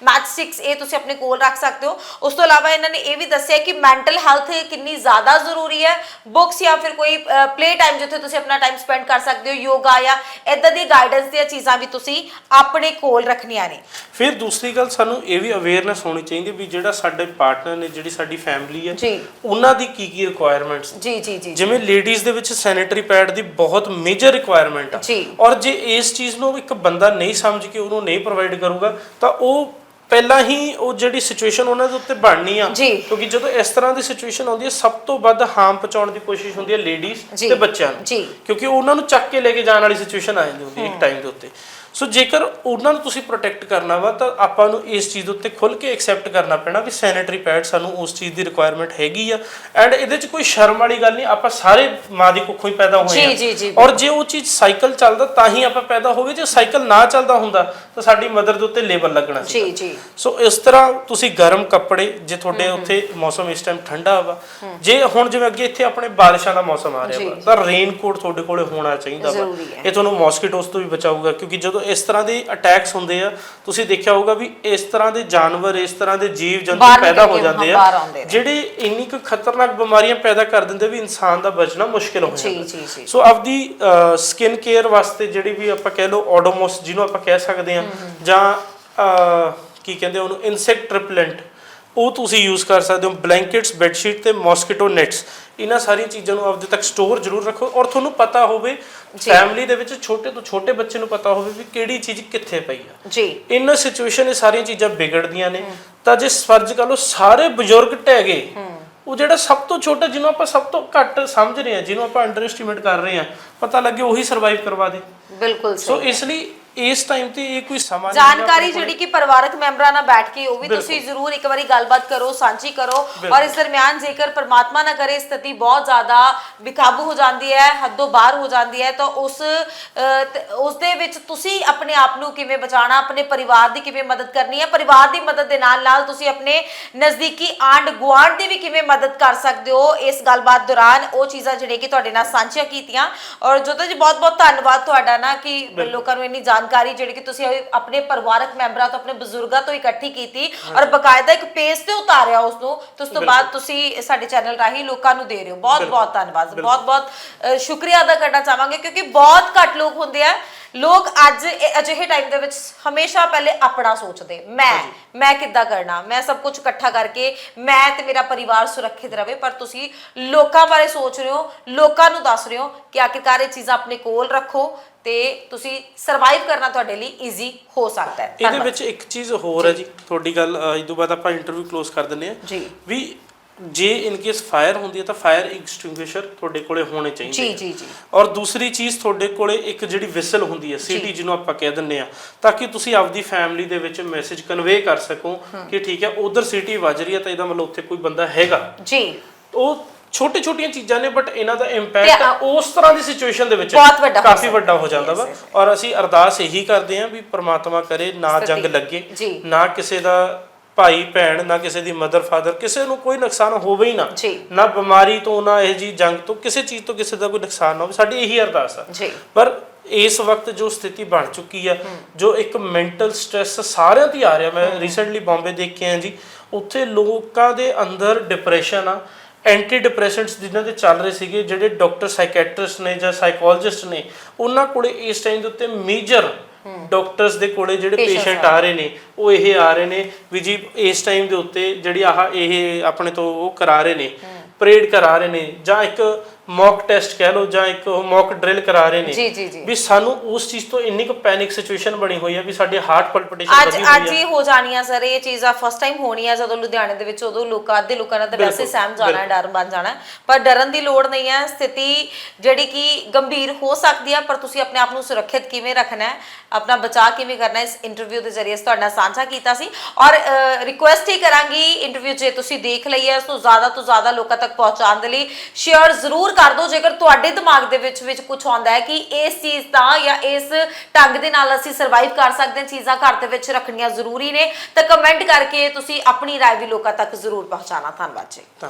match sticks ਇਹ ਤੁਸੀਂ ਆਪਣੇ ਕੋਲ ਰੱਖ ਸਕਦੇ ਹੋ। ਉਸ ਤੋਂ ਇਲਾਵਾ ਇਹਨਾਂ ਨੇ ਇਹ ਵੀ ਦੱਸਿਆ ਕਿ ਮੈਂਟਲ ਹੈਲਥ ਕਿੰਨੀ ਜ਼ਿਆਦਾ ਜ਼ਰੂਰੀ ਹੈ। ਬੁੱਕਸ ਜਾਂ ਫਿਰ ਕੋਈ ਪਲੇ ਟਾਈਮ ਜਿੱਥੇ ਤੁਸੀਂ ਆਪਣਾ ਟਾਈਮ ਸਪੈਂਡ ਕਰ ਸਕਦੇ ਹੋ ਯੋਗਾ ਜਾਂ ਇਦਾਂ ਦੀ ਗਾਈਡੈਂਸ ਦੀਆਂ ਚੀਜ਼ਾਂ ਵੀ ਤੁਸੀਂ ਆਪਣੇ ਕੋਲ ਰੱਖਣੀਆਂ ਨੇ। ਫਿਰ ਦੂਸਰੀ ਗੱਲ ਸਾਨੂੰ ਇਹ ਵੀ ਅਵੇਅਰਨੈਸ ਹੋਣੀ ਚਾਹੀਦੀ ਵੀ ਜਿਹੜਾ ਸਾਡੇ ਪਾਰਟਨਰ ਨੇ ਜਿਹੜੀ ਸਾਡੀ ਫੈਮਿਲੀ ਹੈ ਜੀ। ਉਹਨਾਂ ਦੀ ਕੀ ਕੀ ਰਿਕੁਆਇਰਮੈਂਟਸ ਜੀ ਜੀ ਜੀ ਜਿਵੇਂ ਲੇਡੀਜ਼ ਦੇ ਵਿੱਚ ਸੈਨੀਟਰੀ ਪੈਡ ਦੀ ਬਹੁਤ ਮੇਜਰ ਰਿਕੁਆਇਰਮੈਂਟ ਆ ਜੀ। ਔਰ ਜੇ ਇਸ ਚੀਜ਼ ਨੂੰ ਇੱਕ ਬੰਦਾ ਨਹੀਂ ਸਮਝ ਕੇ ਉਹਨੂੰ ਨਹੀਂ ਪ੍ਰੋਵਾਈਡ ਕਰੂਗਾ ਤਾਂ ਉਹ ਪਹਿਲਾਂ ਹੀ ਉਹ ਜਿਹੜੀ ਸਿਚੁਏਸ਼ਨ ਉਹਨਾਂ ਦੇ ਉੱਤੇ ਬਣਨੀ ਆ ਜੀ। ਕਿਉਂਕਿ ਜਦੋਂ ਇਸ ਤਰ੍ਹਾਂ ਦੀ ਸਿਚੁਏਸ਼ਨ ਆਉਂਦੀ ਹੈ ਸਭ ਤੋਂ ਵੱਧ ਹਾਰਮ ਪਹੁੰਚਾਉਣ ਦੀ ਕੋਸ਼ਿਸ਼ ਹੁੰਦੀ ਹੈ ਲੇਡੀਜ਼ ਜੀ। ਤੇ ਬੱਚਿਆਂ ਨੂੰ ਜੀ। ਕਿਉਂਕਿ ਉਹਨਾਂ ਨੂੰ ਚੱਕ ਕੇ ਲੈ ਕੇ ਜਾਣ ਵਾਲੀ ਸਿਚੁਏਸ਼ਨ ਆ ਜਾਂਦੀ ਹੁੰਦੀ ਹੈ ਇੱਕ ਟਾਈਮ ਦੇ ਉੱਤੇ ਸੋ ਜੇਕਰ ਉਹਨਾਂ ਨੂੰ ਤੁਸੀਂ ਪ੍ਰੋਟੈਕਟ ਕਰਨਾ ਵਾ ਤਾਂ ਆਪਾਂ ਨੂੰ ਇਸ ਚੀਜ਼ ਦੇ ਉੱਤੇ ਖੁੱਲ ਕੇ ਐਕਸੈਪਟ ਕਰਨਾ ਪੈਣਾ ਵੀ ਸੈਨੀਟਰੀ ਪੈਡ ਸਾਨੂੰ ਉਸ ਚੀਜ਼ ਦੀ ਰਿਕੁਆਇਰਮੈਂਟ ਹੈਗੀ ਆ। ਐਂਡ ਇਹਦੇ 'ਚ ਕੋਈ ਸ਼ਰਮ ਵਾਲੀ ਗੱਲ ਨਹੀਂ ਆਪਾਂ ਸਾਰੇ ਮਾਂ ਦੀ ਕੁੱਖੋਂ ਹੀ ਪੈਦਾ ਹੋਏ ਆ ਜੀ, ਜੀ, ਔਰ ਜੇ ਉਹ ਚੀਜ਼ ਸਾਈਕਲ ਚੱਲਦਾ ਤਾਂ ਹੀ ਆਪਾਂ ਪੈਦਾ ਹੋਗੇ ਜੇ ਸਾਈਕਲ ਨਾ ਚੱਲਦਾ ਹੁੰਦਾ ਤਾਂ ਸਾਡੀ ਮਦਰ ਦੇ ਉੱਤੇ ਲੇਬਲ ਲੱਗਣਾ ਸੀ ਜੀ ਜੀ। ਸੋ ਇਸ ਤਰ੍ਹਾਂ ਤੁਸੀਂ ਗਰਮ ਕੱਪੜੇ ਜੇ ਤੁਹਾਡੇ ਉੱਥੇ ਮੌਸਮ ਇਸ ਟਾਈਮ ਠੰਡਾ ਵਾ ਜੇ ਹੁਣ ਜਿਵੇਂ ਅੱਗੇ ਇੱਥੇ ਆਪਣੇ ਬਾਰਿਸ਼ਾਂ ਦਾ ਮੌਸਮ ਆ ਰਿਹਾ ਵਾ ਤਾਂ ਰੇਨ ਕੋਟ ਤੁਹਾਡੇ ਕੋਲੇ ਹੋਣਾ ਚਾਹੀਦਾ ਵਾ। ਇਹ ਤੁਹਾਨੂੰ ਮੌਸਕੀਟੋਸ ਤੋਂ ਵੀ ਬਚਾਊਗਾ ਕਿਉਂਕਿ ਜਦੋਂ ਇਸ ਤਰ੍ਹਾਂ ਦੇ ਅਟੈਕਸ ਹੁੰਦੇ ਆ। ਤੁਸੀਂ ਦੇਖਿਆ ਹੋਊਗਾ ਵੀ ਇਸ ਤਰ੍ਹਾਂ ਦੇ ਜਾਨਵਰ ਇਸ ਤਰ੍ਹਾਂ ਦੇ ਜੀਵ ਜੰਤੂ ਪੈਦਾ ਹੋ ਜਾਂਦੇ ਆ। ਜਿਹੜੇ ਇੰਨੀ ਕੁ ਖਤਰਨਾਕ ਬਿਮਾਰੀਆਂ ਪੈਦਾ ਕਰ ਦਿੰਦੇ ਵੀ ਇਨਸਾਨ ਦਾ ਬਚਣਾ ਮੁਸ਼ਕਿਲ ਹੋ ਜਾਂਦਾ। ਸੋ ਆਪਦੀ ਸਕਿਨ ਕੇਅਰ ਵਾਸਤੇ ਜਿਹੜੀ ਵੀ ਆਪਾਂ ਕਹਿ ਲਓ ਓਡੋਮੋਸ ਜਿਹਨੂੰ ਆਪਾਂ ਕਹਿ ਸਕਦੇ ਹਾਂ ਜਾਂ ਕੀ ਕਹਿੰਦੇ ਉਹਨੂੰ ਇਨਸੈਕਟ ਰਿਪਲੈਂਟ ਉਹ ਤੁਸੀਂ ਯੂਜ਼ ਕਰ ਸਕਦੇ ਹੋ। ਬਲੈਂਕਟਸ ਬੈੱਡਸ਼ੀਟ ਤੇ ਮੋਸਕੀਟੋ ਨੈਟਸ ਇਹਨਾਂ ਸਾਰੀਆਂ ਚੀਜ਼ਾਂ ਨੂੰ ਆਪਦੇ ਤੱਕ ਸਟੋਰ ਜ਼ਰੂਰ ਰੱਖੋ ਔਰ ਤੁਹਾਨੂੰ ਪਤਾ ਹੋਵੇ ਫੈਮਿਲੀ ਦੇ ਵਿੱਚ ਛੋਟੇ ਤੋਂ ਛੋਟੇ ਬੱਚੇ ਨੂੰ ਪਤਾ ਹੋਵੇ ਵੀ ਕਿਹੜੀ ਚੀਜ਼ ਕਿੱਥੇ ਪਈ ਆ। ਜੀ। ਇਨ ਸਿਚੁਏਸ਼ਨ ਇਹ ਸਾਰੀਆਂ ਚੀਜ਼ਾਂ ਵਿਗੜਦੀਆਂ ਨੇ। ਤਾਂ ਜੇ ਫਰਜ਼ ਕਰ ਲਓ ਸਾਰੇ ਬਜ਼ੁਰਗ ਟਹਿ ਗਏ ਉਹ ਜਿਹੜਾ ਸਭ ਤੋਂ ਛੋਟਾ ਜਿਹਨੂੰ ਆਪਾਂ ਸਭ ਤੋਂ ਘੱਟ ਸਮਝ ਰਹੇ ਹਾਂ ਜਿਹਨੂੰ ਆਪਾਂ ਅੰਡਰ ਐਸਟੀਮੇਟ ਕਰ ਰਹੇ ਹਾਂ ਪਤਾ ਲੱਗੇ ਉਹੀ ਸਰਵਾਈਵ ਕਰਵਾ ਦੇ। ਬਿਲਕੁਲ ਸੋ ਇਸ ਲਈ ਇਸ ਟਾਈਮ ਤੇ ਇਹ ਕੋਈ ਸਮਾਂ ਨਹੀਂ ਜਾਣਕਾਰੀ। ਜਿਹੜੀ ਕਿ ਪਰਿਵਾਰਕ ਮੈਂਬਰਾਂ ਨਾਲ ਬੈਠ ਕੇ ਉਹ ਵੀ ਤੁਸੀਂ ਜ਼ਰੂਰ ਇੱਕ ਵਾਰੀ ਗੱਲਬਾਤ ਕਰੋ ਸਾਂਝੀ ਕਰੋ। ਔਰ ਇਸ ਦਰਮਿਆਨ ਜੇਕਰ ਪਰਮਾਤਮਾ ਨਾ ਕਰੇ ਸਥਿਤੀ ਬਹੁਤ ਜ਼ਿਆਦਾ ਬੇਕਾਬੂ ਹੋ ਜਾਂਦੀ ਹੈ ਹੱਦੋਂ ਬਾਹਰ ਹੋ ਜਾਂਦੀ ਹੈ ਤਾਂ ਉਸ ਉਸ ਦੇ ਵਿੱਚ ਤੁਸੀਂ ਆਪਣੇ ਆਪ ਨੂੰ ਕਿਵੇਂ ਬਚਾਉਣਾ ਆਪਣੇ ਪਰਿਵਾਰ ਦੀ ਕਿਵੇਂ ਮਦਦ ਕਰਨੀ ਹੈ ਪਰਿਵਾਰ ਦੀ ਮਦਦ ਦੇ ਨਾਲ ਨਾਲ ਤੁਸੀਂ ਆਪਣੇ ਨਜ਼ਦੀਕੀ ਆਂਡ ਗੁਆਂਢ ਦੀ ਵੀ ਕਿਵੇਂ ਮਦਦ ਕਰ ਸਕਦੇ ਹੋ ਇਸ ਗੱਲਬਾਤ ਦੌਰਾਨ ਉਹ ਚੀਜ਼ਾਂ ਜਿਹੜੀਆਂ ਕਿ ਤੁਹਾਡੇ ਨਾਲ ਸਾਂਝੀਆਂ ਕੀਤੀਆਂ। ਔਰ ਜੋਤੋ ਜੀ ਬਹੁਤ ਬਹੁਤ ਧੰਨਵਾਦ ਤੁਹਾਡਾ ਨਾ ਕਿ ਲੋਕਾਂ ਨੂੰ ਇੰਨੀ ਜਾਣਕਾਰੀ ਜਿਹੜੀ ਕਿ ਤੁਸੀਂ ਆਪਣੇ ਪਰਿਵਾਰਕ ਮੈਂਬਰਾਂ ਤੋਂ ਆਪਣੇ ਬਜ਼ੁਰਗਾਂ ਤੋਂ ਇਕੱਠੀ ਕੀਤੀ ਔਰ ਬਕਾਇਦਾ ਇੱਕ ਪੇਜ ਤੇ ਉਤਾਰਿਆ ਉਸ ਨੂੰ ਤੇ ਉਸ ਤੋਂ ਬਾਅਦ ਤੁਸੀਂ ਸਾਡੇ ਚੈਨਲ ਰਾਹੀਂ ਲੋਕਾਂ ਨੂੰ ਦੇ ਰਹੇ ਹੋ। ਬਹੁਤ ਬਹੁਤ ਧੰਨਵਾਦ। ਬਹੁਤ ਬਹੁਤ ਸ਼ੁਕਰੀਆ ਅਦਾ ਕਰਨਾ ਚਾਹਾਂਗੇ ਕਿਉਂਕਿ ਬਹੁਤ ਘੱਟ ਲੋਕ ਹੁੰਦੇ ਆ। ਲੋਕ ਅੱਜ ਇਹ ਅਜਿਹੇ ਟਾਈਮ ਦੇ ਵਿੱਚ ਹਮੇਸ਼ਾ ਪਹਿਲੇ ਆਪਣਾ ਸੋਚਦੇ ਮੈਂ ਮੈਂ ਕਿੱਦਾਂ ਕਰਨਾ? ਮੈਂ ਸਭ ਕੁਝ ਇਕੱਠਾ ਕਰਕੇ ਮੈਂ ਤੇ ਮੇਰਾ ਪਰਿਵਾਰ ਸੁਰੱਖਿਅਤ ਰਵੇ ਪਰ ਤੁਸੀਂ ਲੋਕਾਂ ਬਾਰੇ ਸੋਚ ਰਹੇ ਹੋ ਲੋਕਾਂ ਨੂੰ ਦੱਸ ਰਹੇ ਹੋ ਕਿ ਆਖਿਰਕਾਰ ਇਹ ਚੀਜ਼ਾਂ ਆਪਣੇ ਕੋਲ ਰੱਖੋ ਤੇ ਤੁਸੀਂ ਸਰਵਾਈਵ ਕਰਨਾ ਤੁਹਾਡੇ ਲਈ ਈਜ਼ੀ ਹੋ ਸਕਦਾ ਹੈ। ਇਹਦੇ ਧੰਨਵਾਦ। ਵਿੱਚ ਇੱਕ ਚੀਜ਼ ਹੋਰ ਹੈ ਜੀ। ਤੁਹਾਡੀ ਗੱਲ ਅਹ, ਇਸ ਤੋਂ ਬਾਅਦ ਆਪਾਂ ਇੰਟਰਵਿਊ ক্লোਜ਼ ਕਰ ਦਿੰਦੇ ਆ ਜੀ। ਵੀ ਜੇ ਇਨ ਕੇਸ ਫਾਇਰ ਹੁੰਦੀ ਹੈ ਤਾਂ ਫਾਇਰ ਐਕਸਟਿੰਗੁਇਸ਼ਰ ਤੁਹਾਡੇ ਕੋਲੇ ਹੋਣੇ ਚਾਹੀਦੇ ਜੀ ਆ। ਜੀ ਜੀ ਔਰ ਦੂਸਰੀ ਚੀਜ਼ ਤੁਹਾਡੇ ਕੋਲੇ ਇੱਕ ਜਿਹੜੀ ਵਿਸਲ ਹੁੰਦੀ ਹੈ ਸੀਟੀ ਜਿਹਨੂੰ ਆਪਾਂ ਕਹਿ ਦਿੰਦੇ ਆ ਤਾਂ ਕਿ ਤੁਸੀਂ ਆਪਦੀ ਫੈਮਿਲੀ ਦੇ ਵਿੱਚ ਮੈਸੇਜ ਕਨਵੇ ਕਰ ਸਕੋ ਕਿ ਠੀਕ ਹੈ ਉਧਰ ਸੀਟੀ ਵੱਜ ਰਹੀ ਹੈ ਤਾਂ ਇਹਦਾ ਮਤਲਬ ਉੱਥੇ ਕੋਈ ਬੰਦਾ ਹੈਗਾ ਜੀ ਉਹ ਛੋਟੇ ਛੋਟੀਆਂ ਚੀਜ਼ਾਂ ਨੇ ਬਟ ਇਹਨਾਂ ਦਾ ਇੰਪੈਕਟ ਆ- ਉਸ ਤਰ੍ਹਾਂ ਦੀ ਸਿਚੁਏਸ਼ਨ ਦੇ ਵਿੱਚ ਕਾਫੀ। ਵੱਡਾ ਹੋ ਜਾਂਦਾ ਵਾ ਔਰ ਅਸੀਂ ਅਰਦਾਸ ਇਹੀ ਕਰਦੇ ਹਾਂ ਵੀ ਪ੍ਰਮਾਤਮਾ ਕਰੇ ਨਾ। ਜੰਗ ਲੱਗੇ। ਨਾ ਕਿਸੇ ਦਾ ਭਾਈ ਭੈਣ ਨਾ ਕਿਸੇ ਦੀ ਮਦਰ ਫਾਦਰ ਕਿਸੇ ਨੂੰ ਕੋਈ ਨੁਕਸਾਨ ਹੋਵੇ ਹੀ ਨਾ। ਨਾ ਬਿਮਾਰੀ ਤੋਂ ਨਾ ਇਹ ਜੀ ਜੰਗ ਤੋਂ ਕਿਸੇ ਚੀਜ਼ ਤੋਂ ਕਿਸੇ ਦਾ ਕੋਈ ਨੁਕਸਾਨ ਨਾ ਹੋਵੇ। ਸਾਡੀ ਇਹੀ ਅਰਦਾਸ ਆ। ਪਰ ਇਸ ਵਕਤ ਜੋ ਸਥਿਤੀ ਬਣ ਚੁੱਕੀ ਹੈ। ਜੋ ਇੱਕ ਮੈਂਟਲ ਸਟ੍ਰੈਸ ਸਾਰਿਆਂ ਤੇ ਆ ਰਿਹਾ। ਮੈਂ ਰੀਸੈਂਟਲੀ ਬੰਬੇ ਦੇਖ ਕੇ ਆਇਆ ਜੀ। ਉੱਥੇ ਲੋਕਾਂ ਦੇ ਅੰਦਰ ਡਿਪਰੈਸ਼ਨ ਆ ਐਂਟੀ ਡਿਪਰੈਸੈਂਟਸ ਜਿਨ੍ਹਾਂ ਦੇ ਚੱਲ ਰਹੇ ਸੀਗੇ ਜਿਹੜੇ ਡਾਕਟਰ ਸਾਈਕੈਟ੍ਰਿਸਟ ਨੇ ਜਾਂ ਸਾਈਕੋਲੋਜਿਸਟ ਨੇ ਉਹਨਾਂ ਕੋਲੇ ਇਸ ਟਾਈਮ ਦੇ ਉੱਤੇ ਮੇਜਰ ਡਾਕਟਰਸ ਦੇ ਕੋਲੇ ਜਿਹੜੇ ਪੇਸ਼ੈਂਟ ਆ ਰਹੇ ਨੇ ਉਹ ਇਹ ਆ ਰਹੇ ਨੇ ਵੀ ਜੀ ਇਸ ਟਾਈਮ ਦੇ ਉੱਤੇ ਜਿਹੜੀ ਆਹ ਇਹ ਆਪਣੇ ਤੋਂ ਉਹ ਕਰਾ ਰਹੇ ਨੇ ਪਰੇਡ ਕਰਾ ਰਹੇ ਨੇ ਜਾਂ ਇੱਕ ਮੌਕ ਟੈਸਟ ਕਹਿ ਲਓ ਜਾਂ ਇੱਕ ਮੌਕ ਡਰਿਲ ਕਰਾ ਰਹੇ ਨੇ ਜੀ ਜੀ ਜੀ। ਵੀ ਸਾਨੂੰ ਉਸ ਚੀਜ਼ ਤੋਂ ਇੰਨੀ ਕੁ ਪੈਨਿਕ ਸਿਚੁਏਸ਼ਨ ਬਣੀ ਹੋਈ ਹੈ ਵੀ ਸਾਡੇ ਹਾਰਟ ਪਲਪੀਟੇਸ਼ਨ ਅੱਜ ਵਧੀ ਅੱਜ ਹੋਈ ਹੈ। ਹੀ ਹੋ ਜਾਣੀਆਂ ਸਰ ਇਹ ਚੀਜ਼ਾਂ ਫਸਟ ਟਾਈਮ ਹੋਣੀਆਂ ਜਦੋਂ ਲੁਧਿਆਣੇ ਦੇ ਵਿੱਚ ਉਦੋਂ ਲੋਕਾਂ ਅੱਧੇ ਲੋਕਾਂ ਤਾਂ ਵੈਸੇ ਸਹਿਮ ਜਾਣਾ ਡਰ ਬਣ ਜਾਣਾ। ਪਰ ਡਰਨ ਦੀ ਲੋੜ ਨਹੀਂ ਹੈ ਸਥਿਤੀ ਜਿਹੜੀ ਕਿ ਗੰਭੀਰ ਹੋ ਸਕਦੀ ਹੈ ਪਰ ਤੁਸੀਂ ਆਪਣੇ ਆਪ ਨੂੰ ਸੁਰੱਖਿਅਤ ਕਿਵੇਂ ਰੱਖਣਾ ਹੈ ਆਪਣਾ ਬਚਾਅ ਕਿਵੇਂ ਕਰਨਾ ਇਸ ਇੰਟਰਵਿਊ ਦੇ ਜ਼ਰੀਏ ਤੁਹਾਡੇ ਸਾਂਝਾ ਕੀਤਾ ਸੀ। ਔਰ ਰਿਕੁਐਸਟ ਹੀ ਕਰਾਂਗੀ ਇੰਟਰਵਿਊ ਜੇ ਤੁਸੀਂ ਦੇਖ ਲਈ ਹੈ ਇਸ ਤੋਂ ਜ਼ਿਆਦਾ ਤੋਂ ਜ਼ਿਆਦਾ ਲੋਕਾਂ ਤੱਕ ਪਹੁੰਚਾਉਣ ਦੇ ਲਈ ਸ਼ੇਅਰ ਜ਼ਰੂਰ ਕਰ ਦੋ। ਜੇਕਰ ਤੁਹਾਡੇ ਦਿਮਾਗ ਦੇ ਵਿੱਚ ਵਿੱਚ ਕੁਝ ਆਉਂਦਾ ਹੈ ਕਿ ਇਸ ਚੀਜ਼ ਦਾ ਜਾਂ ਇਸ ਢੰਗ ਦੇ ਨਾਲ ਅਸੀਂ ਸਰਵਾਈਵ ਕਰ ਸਕਦੇ ਹਾਂ, ਚੀਜ਼ਾਂ ਘਰ ਦੇ ਵਿੱਚ ਰੱਖਣੀਆਂ ਜ਼ਰੂਰੀ ਨੇ, ਤਾਂ ਕਮੈਂਟ ਕਰਕੇ ਤੁਸੀਂ ਆਪਣੀ ਰਾਏ ਵੀ ਲੋਕਾਂ ਤੱਕ ਜ਼ਰੂਰ ਪਹੁੰਚਾਉਣਾ। ਧੰਨਵਾਦ ਜੀ। ਤਾਂ